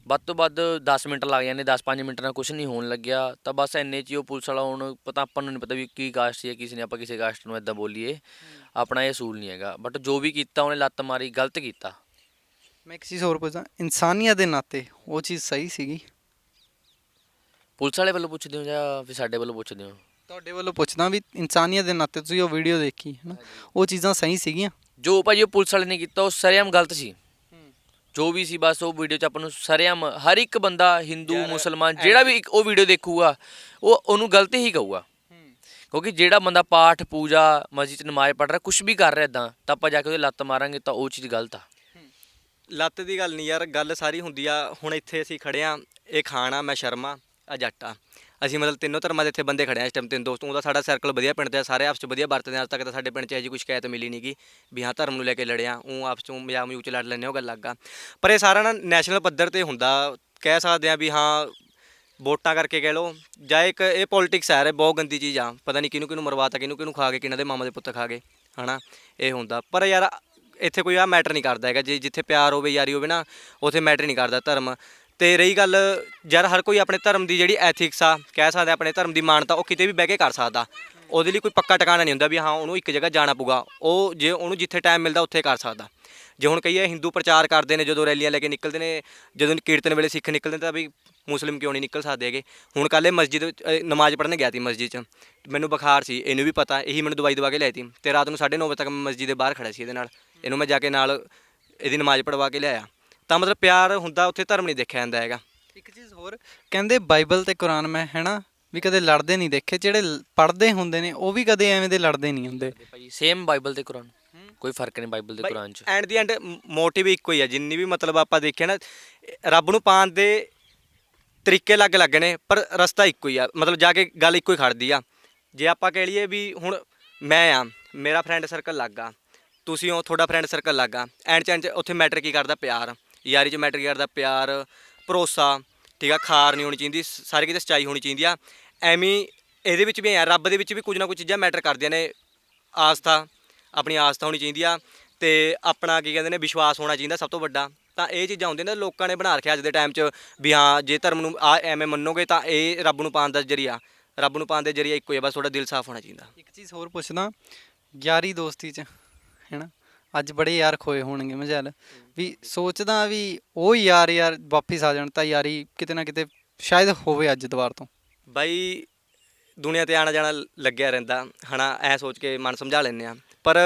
ਵੱਧ ਤੋਂ ਵੱਧ 10 ਮਿੰਟ ਲੱਗ ਜਾਂਦੇ 10-5 ਮਿੰਟ ਨਾਲ ਕੁਝ ਨਹੀਂ ਹੋਣ ਲੱਗਿਆ। ਤਾਂ ਬਸ ਇੰਨੇ ਚ ਹੀ ਉਹ ਪੁਲਿਸ ਵਾਲਾ ਹੁਣ ਪਤਾ ਆਪਾਂ ਨੂੰ ਨਹੀਂ ਪਤਾ ਵੀ ਕੀ ਕਾਸਟ ਹੈ ਕਿਸੇ ਨੇ ਆਪਾਂ ਕਿਸੇ ਕਾਸਟ ਨੂੰ ਇਦਾਂ ਬੋਲੀਏ। ਆਪਣਾ ਇਹ ਅਸੂਲ ਨਹੀਂ ਹੈਗਾ। ਬਟ ਜੋ ਵੀ ਕੀਤਾ ਉਹਨੇ ਲੱਤ ਮਾਰੀ ਗਲਤ ਕੀਤਾ। ਮੈਂ ਚੀਜ਼ ਹੋਰ ਪੁੱਛਦਾ ਇਨਸਾਨੀਅਤ ਦੇ ਨਾਤੇ ਉਹ ਚੀਜ਼ ਸਹੀ ਸੀਗੀ? ਪੁਲਿਸ ਵਾਲੇ ਵੱਲੋਂ ਪੁੱਛਦੇ ਹੋ ਜਾਂ ਫਿਰ ਸਾਡੇ ਵੱਲੋਂ ਪੁੱਛਦੇ ਹੋ? ਤੁਹਾਡੇ ਵੱਲੋਂ ਪੁੱਛਦਾ ਵੀ ਇਨਸਾਨੀਅਤ ਦੇ ਨਾਤੇ ਤੁਸੀਂ ਉਹ ਵੀਡੀਓ ਦੇਖੀ ਹੈਨਾ? ਉਹ ਚੀਜ਼ਾਂ ਸਹੀ ਸੀਗੀਆਂ? ਜੋ ਭਾਜੀ ਉਹ ਪੁਲਿਸ ਵਾਲੇ ਨੇ ਕੀਤਾ ਉਹ ਸਰੇਆਮ ਗਲਤ ਸੀ। ਜੋ ਵੀ ਸੀ ਬਸ ਉਹ ਵੀਡੀਓ 'ਚ ਆਪਾਂ ਨੂੰ ਸਰੇਆਮ ਹਰ ਇੱਕ ਬੰਦਾ ਹਿੰਦੂ ਮੁਸਲਮਾਨ ਜਿਹੜਾ ਵੀ ਇੱਕ ਉਹ ਵੀਡੀਓ ਦੇਖੂਗਾ ਉਹ ਉਹਨੂੰ ਗਲਤ ਹੀ ਕਹੂਗਾ। ਕਿਉਂਕਿ ਜਿਹੜਾ ਬੰਦਾ ਪਾਠ ਪੂਜਾ ਮਸਜਿਦ 'ਚ ਨਮਾਜ਼ ਪੜ੍ਹ ਰਿਹਾ ਕੁਝ ਵੀ ਕਰ ਰਿਹਾ ਇਦਾਂ ਤਾਂ ਆਪਾਂ ਜਾ ਕੇ ਉਹਦੇ ਲੱਤ ਮਾਰਾਂਗੇ ਤਾਂ ਉਹ ਚੀਜ਼ ਗਲਤ ਆ। ਲੱਤ ਦੀ ਗੱਲ ਨਹੀਂ ਯਾਰ ਗੱਲ ਸਾਰੀ ਹੁੰਦੀ ਆ ਹੁਣ ਇੱਥੇ ਅਸੀਂ ਖੜੇ ਆ ਇਹ ਖਾਣਾ ਮੈਂ ਸ਼ਰਮਾ ਆ ਜੱਟ ਅਸੀਂ ਮਤਲਬ ਤਿੰਨੋਂ ਧਰਮਾਂ ਦੇ ਇੱਥੇ ਬੰਦੇ ਖੜੇ ਆ ਇਸ ਟਾਈਮ ਤਿੰਨ ਦੋਸਤ ਉਹਦਾ ਸਾਡਾ ਸਰਕਲ ਵਧੀਆ ਪਿੰਡ ਦਾ ਸਾਰੇ ਆਪਸ ਚ ਵਧੀਆ ਵਰਤਦੇ ਆ ਅੱਜ ਤੱਕ ਤਾਂ ਸਾਡੇ ਪਿੰਡ 'ਚ ਇਹੋ ਜਿਹੀ ਕੋਈ ਸ਼ਿਕਾਇਤ ਮਿਲੀ ਨਹੀਂਗੀ ਵੀ ਹਾਂ ਧਰਮ ਨੂੰ ਲੈ ਕੇ ਲੜਿਆ ਉਹ ਆਪਸ ਚ ਮਜ਼ਾਕ ਮਜੂਕ ਚ ਲੜ ਲੈਂਦੇ ਉਹ ਗੱਲ ਲੱਗਾ ਪਰ ਇਹ ਸਾਰਾ ਨਾ ਨੈਸ਼ਨਲ ਪੱਧਰ ਤੇ ਹੁੰਦਾ, ਕਹਿ ਸਕਦੇ ਆ ਵੀ ਹਾਂ ਵੋਟਾਂ ਕਰਕੇ ਕਹਿ ਲਓ, ਜਾਂ ਇੱਕ ਇਹ ਪੋਲਿਟਿਕਸ ਹੈ ਰੇ ਬਹੁਤ ਗੰਦੀ ਚੀਜ਼ ਆ, ਪਤਾ ਨਹੀਂ ਕਿਹਨੂੰ ਕਿਹਨੂੰ ਮਰਵਾਤਾ, ਕਿਹਨੂੰ ਕਿਹਨੂੰ ਖਾ ਕੇ, ਕਿਹਨਾਂ ਦੇ ਮਾਮਾ ਦੇ ਪੁੱਤ ਖਾ ਗਏ, ਹਨਾ, ਇਹ ਹੁੰਦਾ। ਪਰ ਯਾਰ ਇੱਥੇ ਕੋਈ ਆ ਮੈਟਰ ਨਹੀਂ ਕਰਦਾ ਹੈਗਾ, ਜੇ ਜਿੱਥੇ ਪਿਆਰ ਹੋਵੇ, ਯਾਰੀ ਹੋਵੇ ਨਾ, ਉੱਥੇ ਮੈਟਰ ਨਹੀਂ ਕਰਦਾ ਧਰਮ। ਤੇ ਰਹੀ ਗੱਲ ਯਾਰ ਹਰ ਕੋਈ ਆਪਣੇ ਧਰਮ ਦੀ ਜਿਹੜੀ ਐਥਿਕਸ ਆ, ਕਹਿ ਸਕਦਾ ਆਪਣੇ ਧਰਮ ਦੀ ਮਾਨਤਾ, ਉਹ ਕਿਤੇ ਵੀ ਬਹਿ ਕੇ ਕਰ ਸਕਦਾ। ਉਹਦੇ ਲਈ ਕੋਈ ਪੱਕਾ ਟਿਕਾਣਾ ਨਹੀਂ ਹੁੰਦਾ ਵੀ ਹਾਂ, ਉਹਨੂੰ ਇੱਕ ਜਗ੍ਹਾ ਜਾਣਾ ਪਊਗਾ। ਉਹ ਜੇ ਉਹਨੂੰ ਜਿੱਥੇ ਟਾਈਮ ਮਿਲਦਾ, ਉੱਥੇ ਕਰ ਸਕਦਾ। ਜੇ ਹੁਣ ਕਹੀਏ ਹਿੰਦੂ ਪ੍ਰਚਾਰ ਕਰਦੇ ਨੇ, ਜਦੋਂ ਰੈਲੀਆਂ ਲੈ ਕੇ ਨਿਕਲਦੇ ਨੇ, ਜਦੋਂ ਕੀਰਤਨ ਵੇਲੇ ਸਿੱਖ ਨਿਕਲਦੇ ਨੇ, ਤਾਂ ਵੀ ਮੁਸਲਿਮ ਕਿਉਂ ਨਹੀਂ ਨਿਕਲ ਸਕਦੇ ਹੈਗੇ? ਹੁਣ ਕੱਲ੍ਹ ਇਹ ਮਸਜਿਦ ਨਮਾਜ਼ ਪੜ੍ਹਨ ਗਿਆ ਸੀ ਮਸਜਿਦ 'ਚ। ਮੈਨੂੰ ਬੁਖਾਰ ਸੀ, ਇਹਨੂੰ ਵੀ ਪਤਾ, ਇਹੀ ਮੈਨੂੰ ਦਵਾਈ ਦਵਾ ਕੇ ਲਿਆਈ ਤੀ ਤੇ ਰਾਤ ਨੂੰ 9:30 ਵਜੇ ਤੱਕ ਮੈਂ ਮਸਜਿਦ ਦੇ ਬਾਹਰ ਖੜਾ ਸੀ ਇਹਦੇ ਨਾਲ। ਇਹਨੂੰ ਮੈਂ ਜਾ ਕੇ ਨਾਲ ਇਹਦੀ ਨਮਾਜ਼ ਪੜਵਾ ਕੇ ਲਿਆਇਆ। ਤਾਂ ਮਤਲਬ ਪਿਆਰ ਹੁੰਦਾ ਉੱਥੇ ਧਰਮ ਨਹੀਂ ਦੇਖਿਆ ਜਾਂਦਾ ਹੈਗਾ। ਇੱਕ ਚੀਜ਼ ਹੋਰ ਕਹਿੰਦੇ ਬਾਈਬਲ ਤੇ ਕੁਰਾਨ ਮੈਂ ਹੈਨਾ ਵੀ ਕਦੇ ਲੜਦੇ ਨਹੀਂ ਦੇਖੇ ਜਿਹੜੇ ਪੜ੍ਹਦੇ ਹੁੰਦੇ ਨੇ ਉਹ ਵੀ ਕਦੇ ਐਵੇਂ ਦੇ ਲੜਦੇ ਨਹੀਂ ਹੁੰਦੇ। ਸੇਮ ਬਾਈਬਲ ਤੇ ਕੁਰਾਨ। ਕੋਈ ਫ਼ਰਕ ਨਹੀਂ ਬਾਈਬਲ ਤੇ ਕੁਰਾਨ 'ਚ। ਐਂਡ ਦੀ ਐਂਡ ਮੋਟਿਵ ਇੱਕੋ ਹੀ ਆ ਜਿੰਨੀ ਵੀ ਮਤਲਬ ਆਪਾਂ ਦੇਖਿਆ ਨਾ ਰੱਬ ਨੂੰ ਪਾਣ ਦੇ ਤਰੀਕੇ ਅਲੱਗ-ਅਲੱਗ ਨੇ ਪਰ ਰਸਤਾ ਇੱਕੋ ਹੀ ਆ ਮਤਲਬ ਜਾ ਕੇ ਗੱਲ ਇੱਕੋ ਹੀ ਖੜਦੀ ਆ। ਜੇ ਆਪਾਂ ਕਹਿ ਲਈਏ ਵੀ ਹੁਣ ਮੈਂ ਆ ਮੇਰਾ ਫਰੈਂਡ ਸਰਕਲ ਲੱਗਾ ਤੁਸੀਂ ਹੋ ਤੁਹਾਡਾ ਫਰੈਂਡ ਸਰਕਲ ਲੱਗਾ ਐਂਡ ਚ ਐਂਡ ਚ ਉੱਥੇ ਮੈਟਰ ਕੀ ਕਰਦਾ ਪਿਆਰ। ਯਾਰੀ ਚ ਮੈਟਰ ਕੀ ਕਰਦਾ ਪਿਆਰ, ਭਰੋਸਾ, ਠੀਕ ਆ, ਖਾਰ ਨਹੀਂ ਹੋਣੀ ਚਾਹੀਦੀ, ਸ- ਸਾਰੇ ਕਿਤੇ ਸੱਚਾਈ ਹੋਣੀ ਚਾਹੀਦੀ ਆ। ਐਵੇਂ ਇਹਦੇ ਵਿੱਚ ਵੀ ਐ ਰੱਬ ਦੇ ਵਿੱਚ ਵੀ ਕੁਝ ਨਾ ਕੁਝ ਚੀਜ਼ਾਂ ਮੈਟਰ ਕਰਦੀਆਂ ਨੇ। ਆਸਥਾ, ਆਪਣੀ ਆਸਥਾ ਹੋਣੀ ਚਾਹੀਦੀ ਆ ਤੇ ਆਪਣਾ ਕੀ ਕਹਿੰਦੇ ਨੇ, ਵਿਸ਼ਵਾਸ ਹੋਣਾ ਚਾਹੀਦਾ ਸਭ ਤੋਂ ਵੱਡਾ। ਤਾਂ ਇਹ ਚੀਜ਼ਾਂ ਹੁੰਦੀਆਂ ਨੇ, ਲੋਕਾਂ ਨੇ ਬਣਾ ਰੱਖਿਆ ਅੱਜ ਦੇ ਟਾਈਮ 'ਚ ਵੀ ਹਾਂ, ਜੇ ਧਰਮ ਨੂੰ ਆ ਐਵੇਂ ਮੰਨੋਗੇ ਤਾਂ ਇਹ ਰੱਬ ਨੂੰ ਪਾਉਣ ਦਾ ਜ਼ਰੀਆ, ਰੱਬ ਨੂੰ ਪਾਉਣ ਦੇ ਜ਼ਰੀਆ ਇੱਕੋ ਹੀ ਆ, ਬਸ ਤੁਹਾਡਾ ਦਿਲ ਸਾਫ਼ ਹੋਣਾ ਚਾਹੀਦਾ। ਇੱਕ ਚੀਜ਼ ਹੋਰ ਪੁੱਛਦਾ, ਯਾਰੀ ਦੋਸਤੀ ਚ ਹੈਨਾ ਅੱਜ ਬੜੇ ਯਾਰ ਖੋਏ ਹੋਣਗੇ ਮਜਾਲ ਵੀ ਸੋਚਦਾ ਵੀ ਉਹ ਯਾਰ ਯਾਰ ਵਾਪਿਸ ਆ ਜਾਣ ਤਾਂ ਯਾਰੀ ਕਿਤੇ ਨਾ ਕਿਤੇ ਸ਼ਾਇਦ ਹੋਵੇ ਅੱਜ ਦੁਬਾਰ ਤੋਂ। ਬਾਈ ਦੁਨੀਆ ਤੇ ਆਣਾ ਜਾਣਾ ਲੱਗਿਆ ਰਹਿੰਦਾ ਹਨਾ ਐ ਸੋਚ ਕੇ ਮਨ ਸਮਝਾ ਲੈਂਦੇ ਆ ਪਰ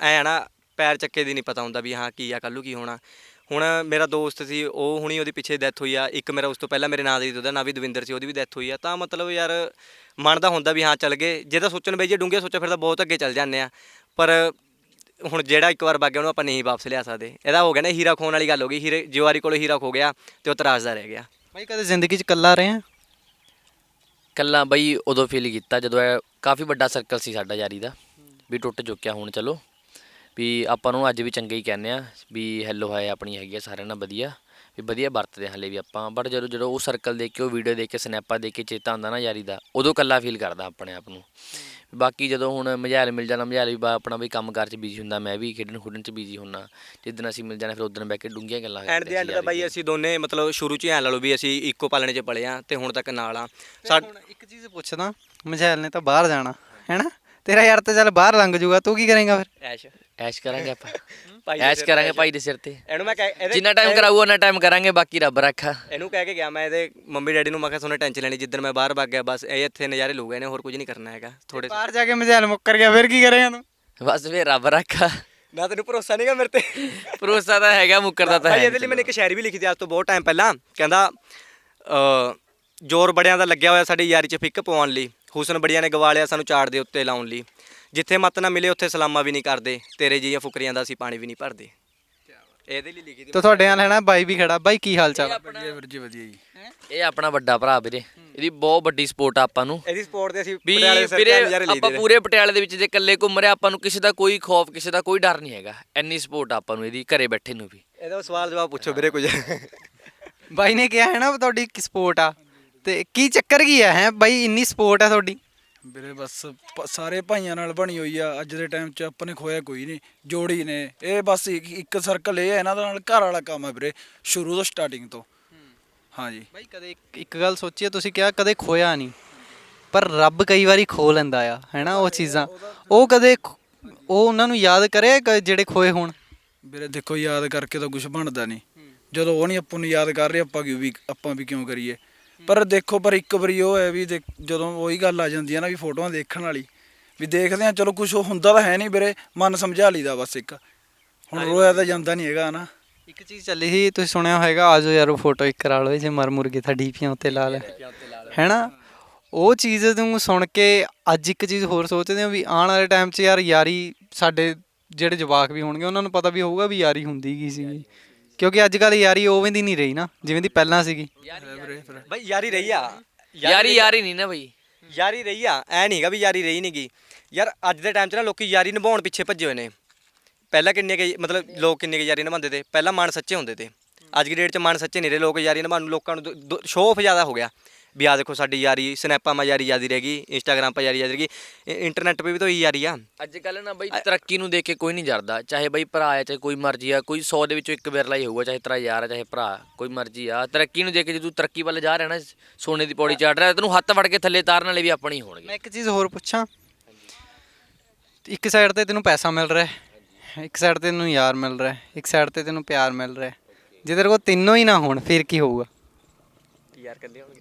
ਐ ਨਾ ਪੈਰ ਚੱਕੇ ਦੀ ਨਹੀਂ ਪਤਾ ਹੁੰਦਾ ਵੀ ਹਾਂ ਕੀ ਆ ਕੱਲੂ ਕੀ ਹੋਣਾ। ਹੁਣ ਮੇਰਾ ਦੋਸਤ ਸੀ ਉਹ ਹੁਣੀ ਉਹਦੀ ਪਿੱਛੇ ਡੈਥ ਹੋਈ ਆ। ਇੱਕ ਮੇਰਾ ਉਸ ਤੋਂ ਪਹਿਲਾਂ ਮੇਰੇ ਨਾਲ ਦੀ ਉਹਦਾ ਨਾਂ ਵੀ ਦਵਿੰਦਰ ਸੀ ਉਹਦੀ ਵੀ ਡੈਥ ਹੋਈ ਆ। ਤਾਂ ਮਤਲਬ ਯਾਰ ਮਨ ਦਾ ਹੁੰਦਾ ਵੀ ਹਾਂ ਚੱਲ ਗਏ। ਜੇ ਤਾਂ ਸੋਚਣ ਬਈ ਜੇ ਡੂੰਘੇ ਸੋਚਿਆ ਫਿਰ ਤਾਂ ਬਹੁਤ ਅੱਗੇ ਚੱਲ ਜਾਂਦੇ ਆ ਪਰ ਹੁਣ ਜਿਹੜਾ ਇੱਕ ਵਾਰ ਵਗ ਗਿਆ ਉਹਨੂੰ ਆਪਾਂ ਨਹੀਂ ਵਾਪਸ ਲਿਆ ਸਕਦੇ। ਇਹਦਾ ਹੋ ਗਿਆ ਨਾ ਹੀਰਾ ਖੋਣ ਵਾਲੀ ਗੱਲ ਹੋ ਗਈ। ਹੀਰੇ ਜਿਵਾਰੀ ਕੋਲ ਹੀਰਾ ਖੋ ਗਿਆ ਤੇ ਉਹ ਤਰਾਸਦਾ ਰਹਿ ਗਿਆ। ਬਾਈ ਕਦੇ ਜ਼ਿੰਦਗੀ ਚ ਇਕੱਲਾ ਰਹੇ ਆ? ਕੱਲਾ ਬਈ ਉਦੋਂ ਫੀਲ ਕੀਤਾ ਜਦੋਂ ਇਹ ਕਾਫੀ ਵੱਡਾ ਸਰਕਲ ਸੀ ਸਾਡਾ ਯਾਰੀ ਦਾ। ਵੀ ਟੁੱਟ ਚੁੱਕਿਆ ਹੁਣ ਚਲੋ। ਵੀ ਆਪਾਂ ਨੂੰ ਅੱਜ ਵੀ ਚੰਗੇ ਹੀ ਕਹਿੰਦੇ ਆ ਵੀ ਹੈਲੋ ਹਾਏ ਆਪਣੀ ਹੈਗੀ ਆ ਸਾਰਿਆਂ ਨਾਲ ਵਧੀਆ। ਵੀ ਵਧੀਆ ਵਰਤਦੇ ਹਾਂ ਹਲੇ ਵੀ ਆਪਾਂ। ਬਟ ਜਦੋਂ ਜਦੋਂ ਉਹ ਸਰਕਲ ਦੇਖ ਕੇ ਉਹ ਵੀਡੀਓ ਦੇਖ ਕੇ ਸਨੈਪਾਂ ਦੇਖ ਕੇ ਚੇਤਾ ਆਉਂਦਾ ਨਾ ਯਾਰੀ ਦਾ ਉਦੋਂ ਕੱਲਾ ਫੀਲ ਕਰਦਾ ਆਪਣੇ ਆਪ ਨੂੰ। ਬਾਕੀ ਜਦੋਂ ਹੁਣ ਮਝੈਲ ਮਿਲ ਜਾਣਾ ਮਝੈਲ ਵੀ ਬਾ ਆਪਣਾ ਵੀ ਕੰਮਕਾਰ 'ਚ ਬਿਜ਼ੀ ਹੁੰਦਾ ਮੈਂ ਵੀ ਖੇਡਣ ਖੁੱਡਣ 'ਚ ਬਿਜ਼ੀ ਹੁੰਨਾ। ਜਿੱਦਣ ਅਸੀਂ ਮਿਲ ਜਾਣਾ ਫਿਰ ਉਦੋਂ ਬਹਿ ਕੇ ਡੂੰਘੀਆਂ ਗੱਲਾਂ ਐਂਡ ਦੀ ਐਂਡ ਦਾ ਬਾਈ ਅਸੀਂ ਦੋਨੇ ਮਤਲਬ ਸ਼ੁਰੂ ਚ ਹੀ ਐ ਲਾ ਲਓ ਵੀ ਅਸੀਂ ਇੱਕੋ ਪਾਲਣੇ ਚ ਪਲੇ ਆ ਤੇ ਹੁਣ ਤੱਕ ਨਾਲ ਆ। ਸਾ ਹੁਣ ਇੱਕ ਚੀਜ਼ ਪੁੱਛਦਾ ਮਜੈਲ ਨੇ ਤਾਂ ਬਾਹਰ ਜਾਣਾ ਹੈਨਾ? ਤੇਰਾ ਯਾਰ ਤਾਂ ਚੱਲ ਬਾਹਰ ਲੰਘ ਜੂਗਾ ਤੂੰ ਕੀ ਕਰੇਗਾ ਫਿਰ? ਐਸ਼। ਐਸ਼ ਕਰਾਂਗੇ ਆਪਾਂ। ਭਾਈ ਦੇ ਐਸ਼ ਸਿਰ ਕਰਾਂਗੇ। ਭਾਈ ਦੇ ਸਿਰ ਤੇ। ਇਹਨੂੰ ਮੈਂ ਕਹਿ ਇਹਦੇ- ਜਿੰਨਾ ਟਾਈਮ ਕਰਾਊ ਉਹਨਾਂ ਟਾਈਮ ਕਰਾਂਗੇ ਬਾਕੀ ਰੱਬ ਰੱਖਾ। ਇਹਨੂੰ ਕਹਿ ਕੇ ਗਿਆ ਮੈਂ ਇਹਦੇ ਮੰਮੀ ਡੈਡੀ ਨੂੰ ਮੈਂ ਕਿਹਾ ਤੁਹਾਨੂੰ ਟੈਨਸ਼ਨ ਲੈਣੀ ਜਿੱਦਣ ਮੈਂ ਬਾਹਰ ਵਗ ਗਿਆ ਬਸ ਇਹ ਇੱਥੇ ਨਜ਼ਾਰੇ ਲਊਗਾ ਇਹਨੇ ਹੋਰ ਕੁਝ ਨਹੀਂ ਕਰਨਾ ਹੈਗਾ। ਥੋੜੇ ਬਾਹਰ ਜਾ ਕੇ ਮਜੈਲ ਮੁੱਕਰ ਗਿਆ ਫਿਰ ਕੀ ਕਰੇਗਾ ਤੂੰ ਬਸ ਫੇਰ ਰੱਬ ਰੱਖਾ। ਨਾ ਤੈਨੂੰ ਭਰੋਸਾ ਨਹੀਂਗਾ ਮੇਰੇ ਤੇ? ਭਰੋਸਾ ਤਾਂ ਹੈਗਾ ਮੁੱਕਰਦਾ ਤਾਂ ਭਾਈ ਹੈ। ਇਹਦੇ ਲਈ ਮੈंने ਇੱਕ ਸ਼ਾਇਰੀ ਵੀ ਲਿਖੀ ਸੀ ਅੱਜ ਤੋਂ ਬਹੁਤ ਟਾਈਮ ਪਹਿਲਾਂ। ਕਹਿੰਦਾ ਅ ਜ਼ੋਰ ਬੜਿਆਂ ਦਾ ਲੱਗਿਆ ਹੋਇਆ ਸਾਡੀ ਯਾਰੀ 'ਚ ਫਿੱਕ ਪਵਾਉਣ ਲਈ। ਹੁਸਨ ਬੜਿਆਂ ਨੇ ਗਵਾ ਲਿਆ ਸਾਨੂੰ ਚਾੜ ਦੇ ਉੱਤੇ ਲਾਉਣ ਲਈ। ਜਿੱਥੇ ਮੱਤ ਨਾ ਮਿਲੇ ਉੱਥੇ ਸਲਾਮਾ ਵੀ ਨਹੀਂ ਕਰਦੇ। ਤੇਰੇ ਜਿਹੀਆਂ ਫੁਕਰੀਆਂ ਦਾ ਅਸੀਂ ਪਾਣੀ ਵੀ ਨਹੀਂ ਭਰਦੇ। ਇਹਦੇ ਲਈ ਲਿਖੀ ਦੀ ਤਾਂ ਤੁਹਾਡੇ ਨਾਲ ਲੈਣਾ ਬਾਈ ਵੀ ਖੜਾ। ਬਾਈ ਕੀ ਹਾਲ ਚਾਲ ਆ? ਵਧੀਆ ਵੀਰ ਜੀ ਵਧੀਆ ਜੀ। ਇਹ ਆਪਣਾ ਵੱਡਾ ਭਰਾ ਵੀਰੇ। ਇਹਦੀ ਬਹੁਤ ਵੱਡੀ ਸਪੋਰਟ ਆ ਆਪਾਂ ਨੂੰ। ਇਹਦੀ ਸਪੋਰਟ ਤੇ ਅਸੀਂ ਪਟਿਆਲੇ ਸਰਕਾਰ ਨਜ਼ਾਰੇ ਲਈਦੇ ਆਪਾਂ ਪੂਰੇ ਪਟਿਆਲੇ ਦੇ ਵਿੱਚ ਜੇ ਇਕੱਲੇ ਘੁੰਮ ਰਹੇ ਆਪਾਂ ਨੂੰ ਕਿਸੇ ਦਾ ਕੋਈ ਖੌਫ ਕਿਸੇ ਦਾ ਕੋਈ ਡਰ ਨਹੀਂ ਹੈਗਾ। ਇੰਨੀ ਸਪੋਰਟ ਆਪਾਂ ਨੂੰ ਇਹਦੀ ਘਰੇ ਬੈਠੇ ਨੂੰ ਵੀ। ਇਹਦਾ ਸਵਾਲ ਜਵਾਬ ਪੁੱਛੋ ਵੀਰੇ ਕੁਝ। ਬਾਈ ਨੇ ਕਿਹਾ ਹੈ ਨਾ ਤੁਹਾਡੀ ਸਪੋਰਟ ਆ। ਤੇ ਕੀ ਚੱਕਰ ਕੀ ਹੈ ਹੈ? ਬਾਈ ਇੰਨੀ ਸਪੋਰਟ ਆ ਤੁਹਾਡੀ? ਵੀਰੇ ਬਸ ਪ- ਸਾਰੇ ਭਾਈਆਂ ਨਾਲ ਬਣੀ ਹੋਈ ਆ ਅੱਜ ਦੇ ਟਾਈਮ 'ਚ ਆਪਾਂ ਨੇ ਖੋਇਆ ਕੋਈ ਨਹੀਂ ਜੋੜੀ ਨੇ ਇਹ ਬਸ ਇੱਕ- ਇੱਕ ਸਰਕਲ ਇਹ ਹੈ ਇਹਨਾਂ ਦਾ ਨਾਲ ਘਰ ਵਾਲਾ ਕੰਮ ਹੈ ਵੀਰੇ ਸ਼ੁਰੂ ਤੋਂ ਸਟਾਰਟਿੰਗ ਤੋਂ। ਹਾਂਜੀ। ਬਾਈ ਕਦੇ ਇੱਕ- ਇੱਕ ਗੱਲ ਸੋਚੀਏ ਤੁਸੀਂ ਕਿਹਾ ਕਦੇ ਖੋਇਆ ਨਹੀਂ ਪਰ ਰੱਬ ਕਈ ਵਾਰੀ ਖੋ ਲੈਂਦਾ ਆ ਹੈਨਾ ਉਹ ਚੀਜ਼ਾਂ। ਉਹ ਕਦੇ ਖ- ਉਹ ਉਹਨਾਂ ਨੂੰ ਯਾਦ ਕਰੇ ਕ- ਜਿਹੜੇ ਖੋਏ ਹੋਣ? ਵੀਰੇ ਦੇਖੋ ਯਾਦ ਕਰਕੇ ਤਾਂ ਕੁਝ ਬਣਦਾ ਨਹੀਂ ਜਦੋਂ ਉਹ ਨਹੀਂ ਆਪਾਂ ਨੂੰ ਯਾਦ ਕਰ ਰਹੇ ਆਪਾਂ ਕਿਉਂ ਵੀ ਆਪਾਂ ਵੀ ਕਿਉਂ ਕਰੀਏ? ਪਰ ਦੇਖੋ ਪਰ ਇੱਕ ਵਾਰੀ ਉਹ ਹੈ ਵੀ ਦੇਖ- ਜਦੋਂ ਉਹੀ ਗੱਲ ਆ ਜਾਂਦੀ ਹੈ ਨਾ ਵੀ ਫੋਟੋਆਂ ਦੇਖਣ ਵਾਲੀ ਵੀ ਦੇਖਦੇ ਆ ਚਲੋ ਕੁਝ ਹੁੰਦਾ ਤਾਂ ਹੈ ਨਹੀਂ ਵੀਰੇ ਮਨ ਸਮਝਾ ਲਈਦਾ ਬਸ ਇੱਕ। ਹੁਣ ਰੋਇਆ ਤਾਂ ਜਾਂਦਾ ਨਹੀਂ ਹੈਗਾ ਨਾ ਇੱਕ ਚੀਜ਼ ਚੱਲੀ ਸੀ ਤੁਸੀਂ ਸੁਣਿਆ ਹੋਵੇਗਾ ਆਜੋ ਯਾਰ ਉਹ ਫੋਟੋ ਇੱਕ ਕਰਾ ਲਓ ਜੇ ਮਰ ਮੁਰ ਤਾਂ ਡੀਪੀਆਂ ਉੱਤੇ ਲਾ ਲੈ। ਹੈਨਾ? ਉਹ ਚੀਜ਼ ਨੂੰ ਸੁਣ ਕੇ ਅੱਜ ਇੱਕ ਚੀਜ਼ ਹੋਰ ਸੋਚਦੇ ਹਾਂ ਵੀ ਆਉਣ ਵਾਲੇ ਟਾਈਮ 'ਚ ਯਾਰ ਯਾਰੀ ਸਾਡੇ ਜਿਹੜੇ ਜਵਾਕ ਵੀ ਹੋਣਗੇ ਉਹਨਾਂ ਨੂੰ ਪਤਾ ਵੀ ਹੋਊਗਾ ਵੀ ਯਾਰੀ ਹੁੰਦੀ ਕੀ ਸੀ ਕਿਉਂਕਿ ਅੱਜ ਕੱਲ ਯਾਰੀ ਉਵੇਂ ਦੀ ਨਹੀਂ ਰਹੀ ਨਾ ਜਿਵੇਂ ਦੀ ਪਹਿਲਾਂ ਸੀਗੀ। ਬਾਈ ਯਾਰੀ ਰਹੀ ਆ। ਯਾਰੀ ਯਾਰੀ ਨਹੀਂ ਨਾ ਬਈ। ਯਾਰੀ ਰਹੀ ਆ ਐ ਨਹੀਂਗਾ ਵੀ ਯਾਰੀ ਰਹੀ ਨਹੀਂਗੀ ਯਾਰ ਅੱਜ ਦੇ ਟਾਈਮ 'ਚ ਨਾ ਲੋਕੀ ਯਾਰੀ ਨਿਭਾਉਣ ਪਿੱਛੇ ਭੱਜੇ ਹੋਏ ਨੇ। ਪਹਿਲਾਂ ਕਿੰਨੇ ਕੇ ਮਤਲਬ ਲੋਕ ਕਿੰਨੇ ਕੇ ਯਾਰੀ ਨਿਭਾਉਂਦੇ ਤੇ ਪਹਿਲਾਂ ਮਨ ਸੱਚੇ ਹੁੰਦੇ ਤੇ। ਅੱਜ ਦੀ ਡੇਟ 'ਚ ਮਨ ਸੱਚੇ ਨਹੀਂ ਰਹੇ ਲੋਕ ਯਾਰੀ ਨਿਭਾਉਣ ਨੂੰ ਲੋਕਾਂ ਨੂੰ ਸ਼ੋਅ ਆਫ ਜ਼ਿਆਦਾ ਹੋ ਗਿਆ। ਵੀ ਆ ਦੇਖੋ ਸਾਡੀ ਯਾਰੀ ਸਨੈਪਾਂ 'ਮਾ ਯਾਰੀ ਯਾਦੀ ਰਹਿ ਗਈ ਇੰਸਟਾਗ੍ਰਾਮ ਯਾਰੀ ਯਾਦੀ ਰਹਿ ਗਈ ਇੰਟਰਨੈਟ 'ਤੇ ਵੀ ਤਾਂ ਉਹੀ ਯਾਰੀ ਆ। ਅੱਜ ਕੱਲ ਨਾ ਬਈ ਤਰੱਕੀ ਨੂੰ ਦੇਖ ਕੇ ਕੋਈ ਨਹੀਂ ਜਰਦਾ ਚਾਹੇ ਬਈ ਭਰਾ ਆ ਚਾਹੇ ਕੋਈ ਮਰਜ਼ੀ ਆ ਕੋਈ 100 ਦੇ ਵਿੱਚੋਂ ਇੱਕ ਵਿਰਲਾ ਹੀ ਹੋਊਗਾ ਚਾਹੇ ਤੇਰਾ ਯਾਰ ਆ ਚਾਹੇ ਭਰਾ ਕੋਈ ਮਰਜ਼ੀ ਆ। ਤਰੱਕੀ ਨੂੰ ਦੇਖ ਕੇ ਜੇ ਤੂੰ ਤਰੱਕੀ ਵੱਲ ਜਾ ਰਿਹਾ ਨਾ ਸੋਨੇ ਦੀ ਪੌੜੀ ਚੜ ਰਿਹਾ ਤੈਨੂੰ ਹੱਥ ਵੜ ਕੇ ਥੱਲੇ ਤਾਰਨ ਵਾਲੇ ਵੀ ਆਪਣੇ ਹੀ ਹੋਣਗੇ। ਮੈਂ ਇੱਕ ਚੀਜ਼ ਹੋਰ ਪੁੱਛਾਂ। ਇੱਕ ਸਾਈਡ ਤੇ ਤੈਨੂੰ ਪੈਸਾ ਮਿਲ ਰਿਹਾ ਹੈ ਇੱਕ ਸਾਈਡ ਤੇ ਤੈਨੂੰ ਯਾਰ ਮਿਲ ਰਿਹਾ ਹੈ ਇੱਕ ਸਾਈਡ ਤੇ ਤੈਨੂੰ ਪਿਆਰ ਮਿਲ ਰਿਹਾ ਹੈ। ਜੇ ਤੇਰੇ ਕੋਲ ਤਿੰਨੋਂ ਹੀ ਨਾ ਹੋਣ ਫਿਰ ਕੀ ਹੋਊਗਾ? ਯਾਰ ਕੱਲੇ ਹੋਣਗੇ।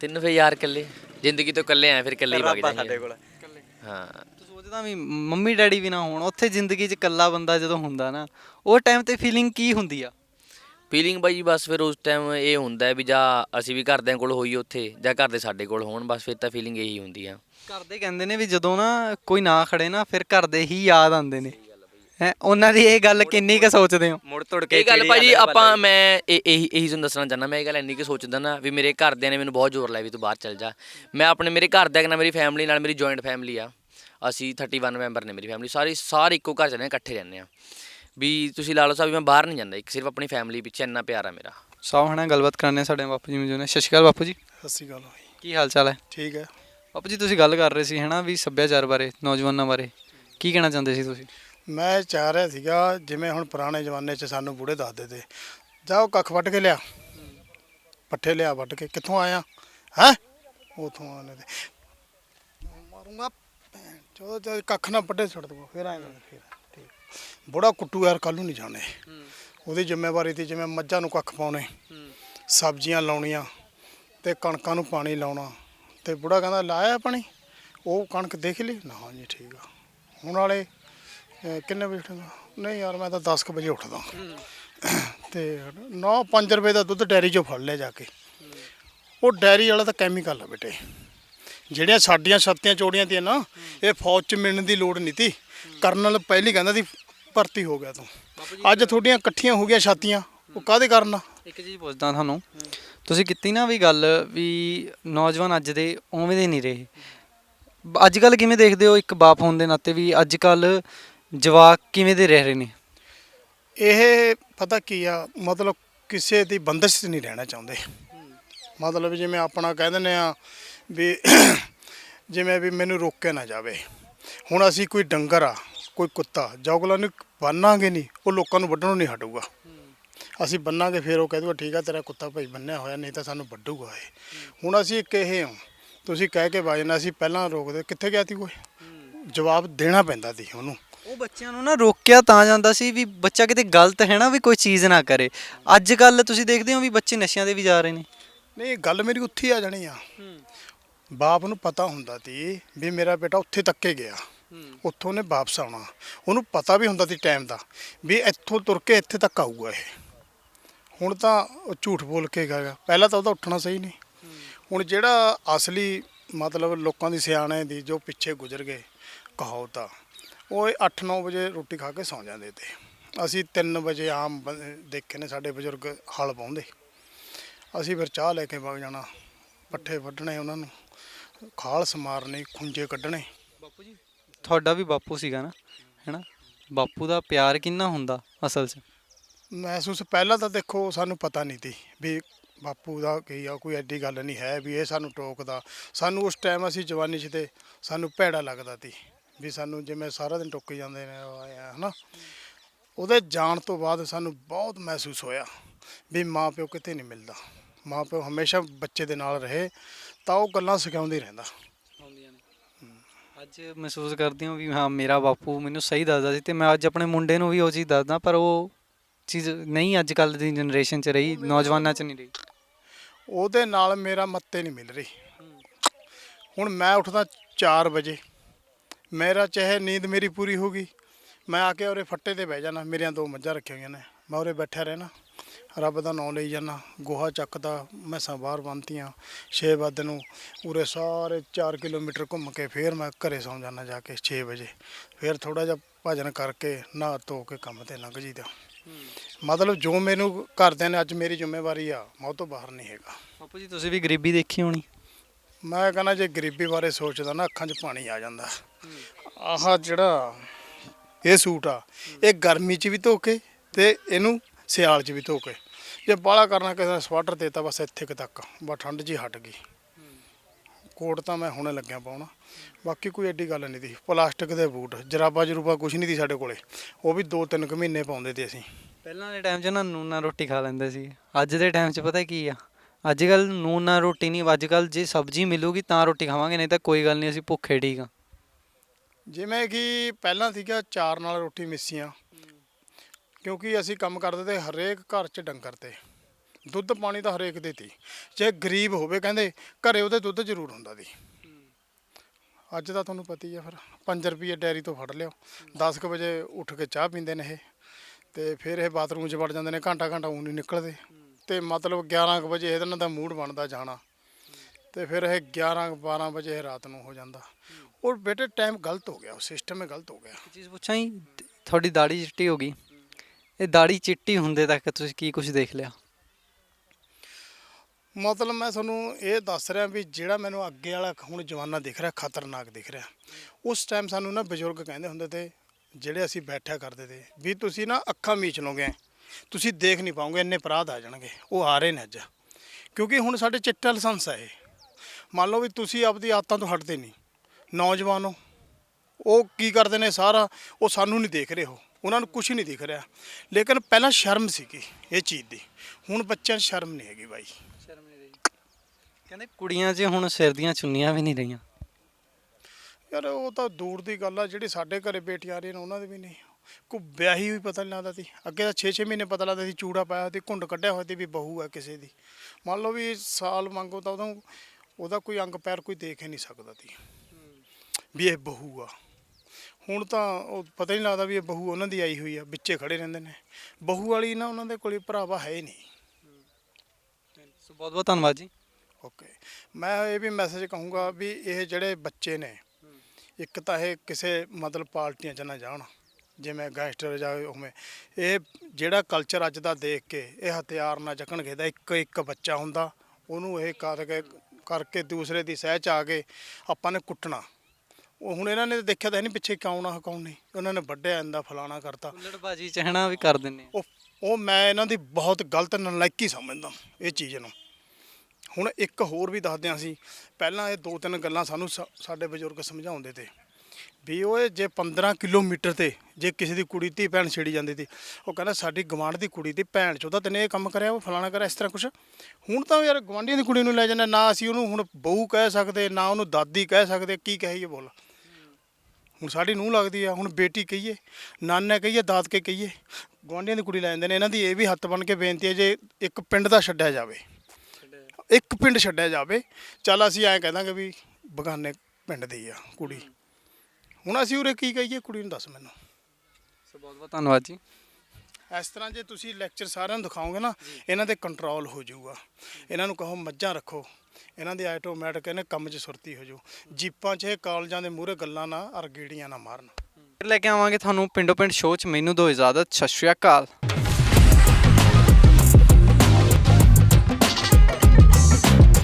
ਤਿੰਨ ਫੇ ਯਾਰ ਇਕੱਲੇ। ਜ਼ਿੰਦਗੀ ਤੋਂ ਇਕੱਲੇ ਆਏ ਫਿਰ ਇਕੱਲੇ ਹੀ ਵਗ ਰੱਬ ਆ ਸਾਡੇ ਜਾਈਏ ਕੋਲ। ਹਾਂ। ਤੂੰ ਸੋਚਦਾ ਵੀ ਮੰਮੀ ਡੈਡੀ ਵੀ ਨਾ ਹੋਣ ਉੱਥੇ ਜ਼ਿੰਦਗੀ 'ਚ ਇਕੱਲਾ ਬੰਦਾ ਜਦੋਂ ਹੁੰਦਾ ਨਾ ਉਹ ਟਾਈਮ ਤੇ ਫੀਲਿੰਗ ਕੀ ਹੁੰਦੀ ਆ? ਫੀਲਿੰਗ ਬਾਈ ਬਸ ਫਿਰ ਉਸ ਟਾਈਮ ਇਹ ਹੁੰਦਾ ਹੈ ਵੀ ਜਾਂ ਅਸੀਂ ਵੀ ਘਰਦਿਆਂ ਕੋਲ ਹੋਈ ਉੱਥੇ ਜਾਂ ਘਰ ਦੇ ਸਾਡੇ ਕੋਲ ਹੋਣ ਬਸ ਫਿਰ ਤਾਂ ਫੀਲਿੰਗ ਇਹੀ ਹੁੰਦੀ ਆ। ਘਰ ਦੇ ਕਹਿੰਦੇ ਨੇ ਵੀ ਜਦੋਂ ਨਾ ਕੋਈ ਨਾ ਖੜੇ ਨਾ ਫਿਰ ਘਰ ਦੇ ਹੀ ਯਾਦ ਆਉਂਦੇ ਨੇ। ਹੈ? ਉਹਨਾਂ ਦੀ ਇਹ ਗੱਲ ਕਿੰਨੀ ਕੁ ਸੋਚਦੇ ਹੋ? ਮੁੜ ਤੁੜ ਕੇ ਇਹ ਗੱਲ ਭਾਜੀ ਆਪਾਂ ਮੈਂ ਇਹ ਇਹੀ ਇਹੀ ਤੁਹਾਨੂੰ ਦੱਸਣਾ ਚਾਹੁੰਦਾ ਮੈਂ ਇਹ ਗੱਲ ਇੰਨੀ ਕਿ ਸੋਚਦਾ ਨਾ ਵੀ ਮੇਰੇ ਘਰਦਿਆਂ ਨੇ ਮੈਨੂੰ ਬਹੁਤ ਜ਼ੋਰ ਲਾਇਆ ਵੀ ਤੂੰ ਬਾਹਰ ਚੱਲ ਜਾ। ਮੈਂ ਆਪਣੇ ਮੇਰੇ ਘਰਦਿਆਂ ਨਾਲ ਮੇਰੀ ਫੈਮਿਲੀ ਨਾਲ ਮੇਰੀ ਜੁਆਇੰਟ ਫੈਮਿਲੀ ਆ। ਅਸੀਂ 31 ਮੈਂਬਰ ਨੇ ਮੇਰੀ ਫੈਮਿਲੀ ਸਾਰੀ ਸਾਰੇ ਇੱਕੋ ਘਰ ਚ ਰਹਿੰਦੇ ਹਾਂ, ਇਕੱਠੇ ਰਹਿੰਦੇ ਆ। ਵੀ ਤੁਸੀਂ ਲਾ ਲਓ ਸਾਹਿਬ ਵੀ ਮੈਂ ਬਾਹਰ ਨਹੀਂ ਜਾਂਦਾ ਇੱਕ ਸਿਰਫ ਆਪਣੀ ਫੈਮਿਲੀ ਪਿੱਛੇ ਇੰਨਾ ਪਿਆਰ ਆ ਮੇਰਾ। ਸਾਹ ਹਣਾ ਗੱਲਬਾਤ ਕਰਨੇ ਸਾਡੇ ਬਾਪੂ ਜੀ ਮੌਜੂਦ ਨੇ ਸਤਿ ਸ਼੍ਰੀ ਅਕਾਲ ਬਾਪੂ ਜੀ। ਸਤਿ ਸ਼੍ਰੀ ਅਕਾਲ ਭਾਈ। ਕੀ ਹਾਲ ਚਾਲ ਹੈ? ਠੀਕ ਹੈ। ਬਾਪੂ ਜੀ ਤੁਸੀਂ ਗੱਲ ਕਰ ਰਹੇ ਸੀ ਹਨਾ ਵੀ ਸੱਭਿਆਚਾਰ ਬਾਰੇ ਨੌਜਵਾਨਾਂ ਬਾਰੇ। ਕੀ ਕਹਿਣਾ ਚਾਹੁੰਦੇ ਸੀ ਤੁਸੀਂ? ਮੈਂ ਚਾਹ ਰਿਹਾ ਸੀਗਾ ਜਿਵੇਂ ਹੁਣ ਪੁਰਾਣੇ ਜ਼ਮਾਨੇ 'ਚ ਸਾਨੂੰ ਬੁੜੇ ਦੱਸਦੇ ਤੇ। ਜਾਓ ਕੱਖ ਵੱਢ ਕੇ ਲਿਆ। ਪੱਠੇ ਲਿਆ ਵੱਢ ਕੇ। ਕਿੱਥੋਂ ਆਇਆ ਹੈ? ਉਥੋਂ ਆਨੇ ਤੇ। ਮਾਰੂੰਗਾ ਚੋ ਜੇ ਕੱਖ ਨਾ ਵੱਢੇ ਛੱਡ ਦੂੰਗਾ ਫਿਰ ਆਏਗਾ ਫਿਰ ਠੀਕ। ਬੁੜਾ ਕੁੱਟੂ ਯਾਰ ਕੱਲ ਨੂੰ ਨਹੀਂ ਜਾਣੇ। ਉਹਦੀ ਜ਼ਿੰਮੇਵਾਰੀ ਤੇ ਜਿਵੇਂ ਮੱਝਾਂ ਨੂੰ ਕੱਖ ਪਾਉਣੇ ਸਬਜ਼ੀਆਂ ਲਾਉਣੀਆਂ ਤੇ ਕਣਕਾਂ ਨੂੰ ਪਾਣੀ ਲਾਉਣਾ। ਤੇ ਬੁੜਾ ਕਹਿੰਦਾ ਲਾਇਆ ਪਾਣੀ? ਉਹ ਕਣਕ ਦੇਖ ਲਈ। ਨਾ ਜੀ ਠੀਕ ਆ। ਹੁਣ ਵਾਲੇ ਅਹ, ਕਿੰਨੇ ਵਜੇ ਉੱਠਦਾ ਨਹੀਂ ਯਾਰ ਮੈਂ ਤਾਂ 10 ਕੁ ਵਜੇ ਉੱਠਦਾ ਤੇ 9 5 ਰੁਪਏ ਦਾ ਦੁੱਧ ਡੈਰੀ 'ਚੋਂ ਫੜ ਲਿਆ ਜਾ ਕੇ। ਉਹ ਡੈਰੀ ਵਾਲਾ ਤਾਂ ਕੈਮੀਕਲ ਆ ਬੇਟੇ। ਜਿਹੜੀਆਂ ਸਾਡੀਆਂ ਛੱਤੀਆਂ ਚੋੜੀਆਂ ਤੀਆਂ ਨਾ ਇਹ ਫੌਜ 'ਚ ਮਿਲਣ ਦੀ ਲੋੜ ਨਹੀਂ ਤੀ। ਕਰਨਲ ਪਹਿਲੀ ਕਹਿੰਦਾ ਸੀ ਭਰਤੀ ਹੋ ਗਿਆ ਤੂੰ। ਅੱਜ ਤੁਹਾਡੀਆਂ ਇਕੱਠੀਆਂ ਹੋ ਗਈਆਂ ਛਾਤੀਆਂ। ਉਹ ਕਾਹਦੇ ਕਾਰਨ ਆ? ਇੱਕ ਚੀਜ਼ ਪੁੱਛਦਾ ਤੁਹਾਨੂੰ। ਤੁਸੀਂ ਕੀਤੀ ਨਾ ਵੀ ਗੱਲ ਵੀ ਨੌਜਵਾਨ ਅੱਜ ਦੇ ਉਵੇਂ ਦੇ ਨਹੀਂ ਰਹੇ। ਅੱਜ ਕੱਲ ਕਿਵੇਂ ਦੇਖਦੇ ਹੋ ਇੱਕ ਬਾਪ ਹੋਣ ਦੇ ਨਾਤੇ ਵੀ ਅੱਜ ਕੱਲ ਜਵਾਕ ਕਿਵੇਂ ਦੇ ਰਹਿ ਰਹੇ ਨੇ? ਇਹ ਪਤਾ ਕੀ ਆ ਮਤਲਬ ਕਿਸੇ ਦੀ ਬੰਦਸ਼ 'ਚ ਨਹੀਂ ਰਹਿਣਾ ਚਾਹੁੰਦੇ। ਮਤਲਬ ਜਿਵੇਂ ਆਪਣਾ ਕਹਿ ਦਿੰਦੇ ਆ ਵੀ (coughs) ਜਿਵੇਂ ਵੀ ਮੈਨੂੰ ਰੋਕਿਆ ਨਾ ਜਾਵੇ। ਹੁਣ ਅਸੀਂ ਕੋਈ ਡੰਗਰ ਆ ਕੋਈ ਕੁੱਤਾ ਜੋਗਲਾ ਨੂੰ ਬੰਨਾਂਗੇ ਨਹੀਂ ਉਹ ਲੋਕਾਂ ਨੂੰ ਵੱਢਣੋਂ ਨਹੀਂ ਹਟੂਗਾ। ਅਸੀਂ ਬੰਨਾਂਗੇ ਫਿਰ ਉਹ ਕਹਿ ਦੂਗਾ ਠੀਕ ਆ ਤੇਰਾ ਕੁੱਤਾ ਭਾਈ ਬੰਨਿਆ ਹੋਇਆ ਨਹੀਂ ਤਾਂ ਸਾਨੂੰ ਵੱਢੂਗਾ ਇਹ। ਹੁਣ ਅਸੀਂ ਇੱਕ ਇਹ ਹਾਂ ਤੁਸੀਂ ਕਹਿ ਕੇ ਵਾਜਣਾ ਅਸੀਂ ਪਹਿਲਾਂ ਰੋਕਦੇ ਕਿੱਥੇ ਗਿਆ ਤੀ ਕੋਈ? ਜਵਾਬ ਦੇਣਾ ਪੈਂਦਾ ਸੀ ਉਹਨੂੰ। ਉਹ ਬੱਚਿਆਂ ਨੂੰ ਨਾ ਰੋਕਿਆ ਤਾਂ ਜਾਂਦਾ ਸੀ ਵੀ ਬੱਚਾ ਕਿਤੇ ਗਲਤ ਹੈ ਨਾ ਵੀ ਕੋਈ ਚੀਜ਼ ਨਾ ਕਰੇ। ਅੱਜ ਕੱਲ ਤੁਸੀਂ ਦੇਖਦੇ ਹੋ ਵੀ ਬੱਚੇ ਨਸ਼ਿਆਂ ਦੇ ਵੀ ਜਾ ਰਹੇ ਨੇ। ਨਹੀਂ ਗੱਲ ਮੇਰੀ ਉੱਥੇ ਆ ਜਾਣੀ ਆ। ਬਾਪ ਨੂੰ ਪਤਾ ਹੁੰਦਾ ਸੀ ਵੀ ਮੇਰਾ ਬੇਟਾ ਉੱਥੇ ਤੱਕੇ ਗਿਆ। ਉੱਥੋਂ ਉਹਨੇ ਵਾਪਸ ਆਉਣਾ। ਉਹਨੂੰ ਪਤਾ ਵੀ ਹੁੰਦਾ ਸੀ ਟਾਈਮ ਦਾ ਵੀ ਇੱਥੋਂ ਤੁਰ ਕੇ ਇੱਥੇ ਤੱਕ ਆਊਗਾ ਇਹ। ਹੁਣ ਤਾਂ ਉਹ ਝੂਠ ਬੋਲ ਕੇ ਗਿਆ ਪਹਿਲਾਂ ਤਾਂ ਉਹਦਾ ਉੱਠਣਾ ਸਹੀ ਨਹੀਂ। ਹੁਣ ਜਿਹੜਾ ਅਸਲੀ ਮਤਲਬ ਲੋਕਾਂ ਦੀ ਸਿਆਣੇ ਦੀ ਜੋ ਪਿੱਛੇ ਗੁਜ਼ਰ ਗਏ, ਕਹਾਵਤ ਆ। ਉਹ 8-9 ਵਜੇ ਰੋਟੀ ਖਾ ਕੇ ਸੌਂ ਜਾਂਦੇ ਤੇ। ਅਸੀਂ 3 ਵਜੇ ਆਮ ਬੰ- ਦੇਖੇ ਨੇ ਸਾਡੇ ਬਜ਼ੁਰਗ ਹਲ ਪਾਉਂਦੇ ਅਸੀਂ ਫਿਰ ਚਾਹ ਲੈ ਕੇ ਵਗ ਜਾਣਾ। ਪੱਠੇ ਵੱਢਣੇ ਉਹਨਾਂ ਨੂੰ। ਖਾਲ ਸਮਾਰਨੀ ਖੁੰਝੇ ਕੱਢਣੇ। ਬਾਪੂ ਜੀ? ਤੁਹਾਡਾ ਵੀ ਬਾਪੂ ਸੀਗਾ ਨਾ ਹੈਨਾ? ਬਾਪੂ ਦਾ ਪਿਆਰ ਕਿੰਨਾ ਹੁੰਦਾ ਅਸਲ 'ਚ? ਮਹਿਸੂਸ ਪਹਿਲਾਂ ਤਾਂ ਦੇਖੋ ਸਾਨੂੰ ਪਤਾ ਨਹੀਂ ਸੀ ਵੀ ਬਾਪੂ ਦਾ ਕੀ ਆ ਕੋਈ ਐਡੀ ਗੱਲ ਨਹੀਂ ਹੈ ਵੀ ਇਹ ਸਾਨੂੰ ਟੋਕਦਾ। ਸਾਨੂੰ ਉਸ ਟਾਈਮ ਅਸੀਂ ਜਵਾਨੀ 'ਚ ਤੇ ਸਾਨੂੰ ਭੈੜਾ ਲੱਗਦਾ ਸੀ। ਵੀ ਸਾਨੂੰ ਜਿਵੇਂ ਸਾਰਾ ਦਿਨ ਟੋਕੀ ਜਾਂਦੇ ਨੇ ਉਹ ਆਇਆ ਹਨਾ। ਉਹਦੇ ਜਾਣ ਤੋਂ ਬਾਅਦ ਸਾਨੂੰ ਬਹੁਤ ਮਹਿਸੂਸ ਹੋਇਆ ਵੀ ਮਾਂ ਪਿਓ ਕਿਤੇ ਨਹੀਂ ਮਿਲਦਾ। ਮਾਂ ਪਿਓ ਹਮੇਸ਼ਾ ਬੱਚੇ ਦੇ ਨਾਲ ਰਹੇ ਤਾਂ ਉਹ ਗੱਲਾਂ ਸਿਖਾਉਂਦੇ ਰਹਿੰਦਾ। ਅੱਜ ਮਹਿਸੂਸ ਕਰਦੀ ਹਾਂ ਵੀ ਹਾਂ ਮੇਰਾ ਬਾਪੂ ਮੈਨੂੰ ਸਹੀ ਦੱਸਦਾ ਸੀ ਤੇ ਮੈਂ ਅੱਜ ਆਪਣੇ ਮੁੰਡੇ ਨੂੰ ਵੀ ਉਹ ਚੀਜ਼ ਦੱਸਦਾ ਪਰ ਉਹ ਚੀਜ਼ ਨਹੀਂ ਅੱਜ ਕੱਲ ਦੀ ਜਨਰੇਸ਼ਨ 'ਚ ਰਹੀ ਨੌਜਵਾਨਾਂ 'ਚ ਨਹੀਂ ਰਹੀ। ਉਹਦੇ ਨਾਲ ਮੇਰਾ ਮੱਤੇ ਨਹੀਂ ਮਿਲ ਰਹੀ। ਹੁਣ ਮੈਂ ਉੱਠਦਾ 4 ਵਜੇ ਮੇਰਾ ਚਾਹੇ ਨੀਂਦ ਮੇਰੀ ਪੂਰੀ ਹੋ ਗਈ। ਮੈਂ ਆ ਕੇ ਉਹਰੇ ਫੱਟੇ ਤੇ ਬਹਿ ਜਾਣਾ ਮੇਰੀਆਂ ਦੋ ਮੱਝਾਂ ਰੱਖੀਆਂ ਹੋਈਆਂ ਨੇ। ਮੈਂ ਉਰੇ ਬੈਠਾ ਰਹਿਣਾ। ਰੱਬ ਦਾ ਨਾਮ ਲਈ ਜਾਣਾ ਗੋਹਾ ਚੱਕਦਾ ਮੈਸਾਂ ਬਾਹਰ ਬੰਨਤੀਆਂ 6 ਵਜੇ ਨੂੰ ਉਰੇ ਸਾਰੇ 4 ਕਿਲੋਮੀਟਰ ਘੁੰਮ ਕੇ ਫੇਰ ਮੈਂ ਘਰੇ ਸੌਂ ਜਾਣਾ ਜਾ ਕੇ 6 ਵਜੇ। ਫੇਰ ਥੋੜਾ ਜਿਹਾ ਭਜਨ ਕਰਕੇ ਨਹਾ ਧੋ ਕੇ ਕੰਮ ਤੇ ਲੰਘ ਜੀਦਾ ਮਤਲਬ ਜੋ ਮੈਨੂੰ ਘਰਦਿਆਂ ਨੇ ਅੱਜ ਮੇਰੀ ਜ਼ਿੰਮੇਵਾਰੀ ਆ ਮੈਂ ਤੋਂ ਬਾਹਰ ਨਹੀਂ ਹੈਗਾ। ਬਾਪੂ ਜੀ ਤੁਸੀਂ ਵੀ ਗਰੀਬੀ ਦੇਖੀ ਹੋਣੀ? ਮੈਂ ਕਹਿੰਦਾ ਜੇ ਗਰੀਬੀ ਬਾਰੇ ਸੋਚਦਾ ਨਾ ਅੱਖਾਂ 'ਚ ਪਾਣੀ ਆ ਜਾਂਦਾ। ਆਹ ਜਿਹੜਾ ਇਹ ਸੂਟ ਆ, ਇਹ ਗਰਮੀ 'ਚ ਵੀ ਧੋ ਕੇ ਤੇ ਇਹਨੂੰ ਸਿਆਲ 'ਚ ਵੀ ਧੋ ਕੇ ਜੇ ਬਾਹਲਾ ਕਰਨਾ ਕਿਸੇ ਨੇ ਸਵਾਟਰ ਦੇਤਾ ਬਸ ਇੱਥੇ ਕੁ ਤੱਕ, ਬਸ ਠੰਡ ਜੀ ਹਟ ਗਈ। ਕੋਟ ਤਾਂ ਮੈਂ ਹੁਣੇ ਲੱਗਿਆ ਪਾਉਣਾ। ਬਾਕੀ ਕੋਈ ਐਡੀ ਗੱਲ ਨਹੀਂ ਦੀ ਪਲਾਸਟਿਕ ਦੇ ਬੂਟ, ਜਰਾਬਾ ਜਰੂਬਾ ਕੁਝ ਨਹੀਂ ਦੀ ਸਾਡੇ ਕੋਲੇ। ਉਹ ਵੀ 2-3 ਕੁ ਮਹੀਨੇ ਪਾਉਂਦੇ ਤੇ ਅਸੀਂ। ਪਹਿਲਾਂ ਦੇ ਟਾਈਮ 'ਚ ਨਾ ਨੂਨ ਨਾਲ ਰੋਟੀ ਖਾ ਲੈਂਦੇ ਸੀ। ਅੱਜ ਦੇ ਟਾਈਮ 'ਚ ਪਤਾ ਕੀ ਆ? ਅੱਜ ਕੱਲ ਨੂਨ ਰੋਟੀ ਨਹੀਂ, ਅੱਜ ਕੱਲ ਜੇ ਸਬਜ਼ੀ ਮਿਲੂਗੀ ਤਾਂ ਰੋਟੀ ਖਾਵਾਂਗੇ, ਨਹੀਂ ਤਾਂ ਕੋਈ ਗੱਲ ਨਹੀਂ, ਅਸੀਂ ਭੁੱਖੇ ਠੀਕ ਆ। ਜਿਵੇਂ ਕਿ ਪਹਿਲਾਂ ਸੀਗਾ ਚਾਰ ਨਾਲ ਰੋਟੀ ਮਿੱਸੀਆਂ। ਕਿਉਂਕਿ ਅਸੀਂ ਕੰਮ ਕਰਦੇ ਤੇ ਹਰੇਕ ਘਰ 'ਚ ਡੰਗਰ ਤੇ। ਦੁੱਧ ਪਾਣੀ ਤਾਂ ਹਰੇਕ ਦੇ ਤੀ। ਜੇ ਗਰੀਬ ਹੋਵੇ ਕਹਿੰਦੇ, ਘਰੇ ਉਹਦੇ ਦੁੱਧ ਜ਼ਰੂਰ ਹੁੰਦਾ ਦੀ ਅੱਜ ਤਾਂ ਤੁਹਾਨੂੰ ਪਤਾ ਹੀ ਆ ਫਿਰ 5 ਰੁਪਏ ਡੈਰੀ ਤੋਂ ਫੜ ਲਿਓ 10 ਕੁ ਵਜੇ ਉੱਠ ਕੇ ਚਾਹ ਪੀਂਦੇ ਨੇ ਇਹ। ਤੇ ਫਿਰ ਇਹ ਬਾਥਰੂਮ 'ਚ ਵੜ ਜਾਂਦੇ ਨੇ, ਘੰਟਾ ਘੰਟਾ ਉਹ ਨਹੀਂ ਨਿਕਲਦੇ। ਤੇ ਮਤਲਬ 11 ਕੁ ਵਜੇ ਇਹਨਾਂ ਦਾ ਮੂਡ ਬਣਦਾ ਜਾਣਾ। ਤੇ ਫਿਰ ਇਹ 11 12 ਵਜੇ ਇਹ ਰਾਤ ਨੂੰ ਹੋ ਜਾਂਦਾ। ਉਹ ਬੇਟੇ ਟਾਈਮ ਗਲਤ ਹੋ ਗਿਆ ਉਹ ਸਿਸਟਮ ਹੀ ਗਲਤ ਹੋ ਗਿਆ। ਚੀਜ਼ ਪੁੱਛਾਂ ਜੀ ਤੁਹਾਡੀ ਦਾੜੀ ਚਿੱਟੀ ਹੋ ਗਈ। ਇਹ ਦਾੜੀ ਚਿੱਟੀ ਹੁੰਦੇ ਤੱਕ ਤੁਸੀਂ ਕੀ ਕੁਝ ਦੇਖ ਲਿਆ? ਮਤਲਬ ਮੈਂ ਤੁਹਾਨੂੰ ਇਹ ਦੱਸ ਰਿਹਾ ਵੀ ਜਿਹੜਾ ਮੈਨੂੰ ਅੱਗੇ ਵਾਲਾ ਹੁਣ ਜਵਾਨਾ ਦਿਖ ਰਿਹਾ ਖਤਰਨਾਕ ਦਿਖ ਰਿਹਾ। ਉਸ ਟਾਈਮ ਸਾਨੂੰ ਨਾ ਬਜ਼ੁਰਗ ਕਹਿੰਦੇ ਹੁੰਦੇ ਤੇ ਜਿਹੜੇ ਅਸੀਂ ਬੈਠਿਆ ਕਰਦੇ ਤੇ ਵੀ ਤੁਸੀਂ ਨਾ ਅੱਖਾਂ ਮੀਚ ਲਓਗੇ। ਤੁਸੀਂ ਦੇਖ ਨਹੀਂ ਪਾਓਗੇ ਇੰਨੇ ਅਪਰਾਧ ਆ ਜਾਣਗੇ। ਉਹ ਆ ਰਹੇ ਨੇ ਅੱਜ। ਕਿਉਂਕਿ ਹੁਣ ਸਾਡੇ ਚਿੱਟਾ ਲਾਇਸੈਂਸ ਹੈ ਇਹ। ਮੰਨ ਲਓ ਵੀ ਤੁਸੀਂ ਆਪਦੀ ਆਦਤਾਂ ਤੋਂ ਹਟਦੇ ਨਹੀਂ। ਨੌਜਵਾਨੋ ਉਹ ਕੀ ਕਰਦੇ ਨੇ ਸਾਰਾ ਉਹ ਸਾਨੂੰ ਨਹੀਂ ਦੇਖ ਰਹੇ ਹੋ ਉਹਨਾਂ ਨੂੰ ਕੁਝ ਨਹੀਂ ਦਿਖ ਰਿਹਾ। ਲੇਕਿਨ ਪਹਿਲਾਂ ਸ਼ਰਮ ਸੀਗੀ ਇਹ ਚੀਜ਼ ਦੀ। ਹੁਣ ਬੱਚਿਆਂ 'ਚ ਸ਼ਰਮ ਨਹੀਂ ਹੈਗੀ ਬਾਈ। ਸ਼ਰਮ ਨਹੀਂ ਰਹੀ। ਕਹਿੰਦੇ ਕੁੜੀਆਂ 'ਚ ਹੁਣ ਸਿਰ ਦੀਆਂ ਚੁੰਨੀਆਂ ਵੀ ਨਹੀਂ ਰਹੀਆਂ। ਯਾਰ ਉਹ ਤਾਂ ਦੂਰ ਦੀ ਗੱਲ ਆ ਜਿਹੜੀ ਸਾਡੇ ਘਰੇ ਬੇਟੀਆਂ ਆ ਰਹੀਆਂ ਨੇ ਉਹਨਾਂ ਦੇ ਵੀ ਨਹੀਂ। ਕੋ ਵਿਆਹੀ ਹੋਈ ਪਤਾ ਨਹੀਂ ਲੱਗਦਾ ਸੀ। ਅੱਗੇ ਤਾਂ 6-6 ਮਹੀਨੇ ਪਤਾ ਲੱਗਦਾ ਸੀ ਚੂੜਾ ਪਾਇਆ ਤੇ ਘੁੰਡ ਕੱਢਿਆ ਹੋਇਆ ਤੇ ਵੀ ਬਹੂ ਹੈ ਕਿਸੇ ਦੀ। ਮੰਨ ਲਓ ਵੀ ਸਾਲ ਮੰਗੋ ਤਾਂ ਉਦੋਂ ਉਹਦਾ ਕੋਈ ਅੰਗ ਪੈਰ ਕੋਈ ਦੇਖ ਹੀ ਨਹੀਂ ਸਕਦਾ ਸੀ। ਵੀ ਇਹ ਬਹੂ ਆ ਹੁਣ ਤਾਂ ਉਹ ਪਤਾ ਹੀ ਨਹੀਂ ਲੱਗਦਾ ਵੀ ਇਹ ਬਹੂ ਉਹਨਾਂ ਦੀ ਆਈ ਹੋਈ ਆ ਵਿੱਚੇ ਖੜੇ ਰਹਿੰਦੇ ਨੇ। ਬਹੂ ਵਾਲੀ ਨਾ ਉਹਨਾਂ ਦੇ ਕੋਲੇ ਭਰਾਵਾ ਹੈ ਹੀ ਨਹੀਂ। ਸੋ ਬਹੁਤ ਬਹੁਤ ਧੰਨਵਾਦ ਜੀ। ਓਕੇ। ਮੈਂ ਇਹ ਵੀ ਮੈਸੇਜ ਕਹੂੰਗਾ ਵੀ ਇਹ ਜਿਹੜੇ ਬੱਚੇ ਨੇ ਇੱਕ ਤਾਂ ਇਹ ਕਿਸੇ ਮਤਲਬ ਪਾਰਟੀਆਂ 'ਚ ਨਾ ਜਾਣ ਜਿਵੇਂ ਗੈਂਗਸਟਰ ਜਾਂ ਉਵੇਂ। ਇਹ ਜਿਹੜਾ ਕਲਚਰ ਅੱਜ ਦਾ ਦੇਖ ਕੇ ਇਹ ਹਥਿਆਰ ਨਾ ਚੱਕਣਗੇ ਦਾ ਇੱਕ ਇੱਕ ਬੱਚਾ ਹੁੰਦਾ ਉਹਨੂੰ ਇਹ ਕਰ ਕੇ ਕਰਕੇ ਦੂਸਰੇ ਦੀ ਸਹਿ ਚ ਆ ਕੇ ਆਪਾਂ ਨੇ ਕੁੱਟਣਾ। ਉਹ ਹੁਣ ਇਹਨਾਂ ਨੇ ਤਾਂ ਦੇਖਿਆ ਤਾਂ ਨਹੀਂ ਪਿੱਛੇ ਕੌਣ ਆ ਕੌਣ ਨਹੀਂ ਉਹਨਾਂ ਨੇ ਵੱਢਿਆ ਇੰਦਾ ਫਲਾਣਾ ਕਰਤਾ। ਹੁੱਲੜਬਾਜੀ ਚ ਹਨਾ ਵੀ ਕਰ ਦਿੰਨੇ ਆ। ਉਹ ਉਹ ਮੈਂ ਇਹਨਾਂ ਦੀ ਬਹੁਤ ਗਲਤ ਨਲਾਇਕੀ ਸਮਝਦਾ ਇਹ ਚੀਜ਼ ਨੂੰ। ਹੁਣ ਇੱਕ ਹੋਰ ਵੀ ਦੱਸਦੇ ਹਾਂ ਅਸੀਂ। ਪਹਿਲਾਂ ਇਹ ਦੋ ਤਿੰਨ ਗੱਲਾਂ ਸਾਨੂੰ ਸਾ- ਸਾਡੇ ਬਜ਼ੁਰਗ ਸਮਝਾਉਂਦੇ ਤੇ। ਵੀ ਉਹ ਜੇ 15 ਕਿਲੋਮੀਟਰ ਤੇ ਜੇ ਕਿਸੇ ਦੀ ਕੁੜੀ ਧੀ ਭੈਣ ਛੇੜੀ ਜਾਂਦੀ ਸੀ ਉਹ ਕਹਿੰਦਾ ਸਾਡੀ ਗਵਾਂਢ ਦੀ ਕੁੜੀ ਦੀ ਭੈਣ ਚੋਦਾ ਤੈਨੇ ਇਹ ਕੰਮ ਕਰਿਆ ਉਹ ਫਲਾਣਾ ਕਰਿਆ ਇਸ ਤਰ੍ਹਾਂ ਕੁਛ। ਹੁਣ ਤਾਂ ਯਾਰ ਗਵਾਂਢੀਆਂ ਦੀ ਕੁੜੀ ਨੂੰ ਲੈ ਜਾਂਦੇ ਨਾ ਅਸੀਂ ਉਹਨੂੰ ਹੁਣ ਬਹੂ ਕਹਿ ਸਕਦੇ ਨਾ ਉਹਨੂੰ ਦਾਦੀ ਕਹਿ ਸਕਦੇ ਕੀ ਕਹੀਏ ਬੋਲ। ਹੁਣ ਸਾਡੀ ਨੂੰਹ ਲੱਗਦੀ ਆ ਹੁਣ ਬੇਟੀ ਕਹੀਏ ਨਾਨਾ ਕਹੀਏ ਦਾਦ ਕੇ ਕਹੀਏ ਗੁਆਂਢੀਆਂ ਦੀ ਕੁੜੀ ਲੈ ਜਾਂਦੇ ਨੇ ਇਹਨਾਂ ਦੀ ਇਹ ਵੀ ਹੱਥ ਬਣ ਕੇ ਬੇਨਤੀ ਹੈ ਜੇ ਇੱਕ ਪਿੰਡ ਦਾ ਛੱਡਿਆ ਜਾਵੇ ਇੱਕ ਪਿੰਡ ਛੱਡਿਆ ਜਾਵੇ ਚੱਲ ਅਸੀਂ ਐਂ ਕਹਿ ਦਾਂਗੇ ਵੀ ਬਗਾਨੇ ਪਿੰਡ ਦੀ ਆ ਕੁੜੀ। ਹੁਣ ਅਸੀਂ ਉਰੇ ਕੀ ਕਹੀਏ ਕੁੜੀ ਨੂੰ ਦੱਸ ਮੈਨੂੰ। ਸੋ ਬਹੁਤ ਬਹੁਤ ਧੰਨਵਾਦ ਜੀ। ਇਸ ਤਰ੍ਹਾਂ ਜੇ ਤੁਸੀਂ ਲੈਕਚਰ ਸਾਰਿਆਂ ਨੂੰ ਦਿਖਾਓਗੇ ਨਾ ਇਹਨਾਂ ਤੇ ਕੰਟਰੋਲ ਹੋ ਜਾਊਗਾ। ਇਹਨਾਂ ਨੂੰ ਕਹੋ ਮੱਝਾਂ ਰੱਖੋ। ਇਹਨਾਂ ਦੀ ਆਟੋਮੈਟਿਕ ਇਹਨੇ ਕੰਮ 'ਚ ਸੁਰਤੀ ਹੋ ਜਾਊ। ਜੀਪਾਂ 'ਚ ਇਹ ਕਾਲਜਾਂ ਦੇ ਮੂਹਰੇ ਗੱਲਾਂ ਨਾ ਅਰ ਗੇੜੀਆਂ ਨਾ ਮਾਰਨ। ਫਿਰ ਲੈ ਕੇ ਆਵਾਂਗੇ ਤੁਹਾਨੂੰ ਪਿੰਡੋ ਪਿੰਡ ਸ਼ੋਅ 'ਚ। ਮੈਨੂੰ ਦੋ ਇਜਾਜ਼ਤ, ਸਤਿ ਸ਼੍ਰੀ ਅਕਾਲ।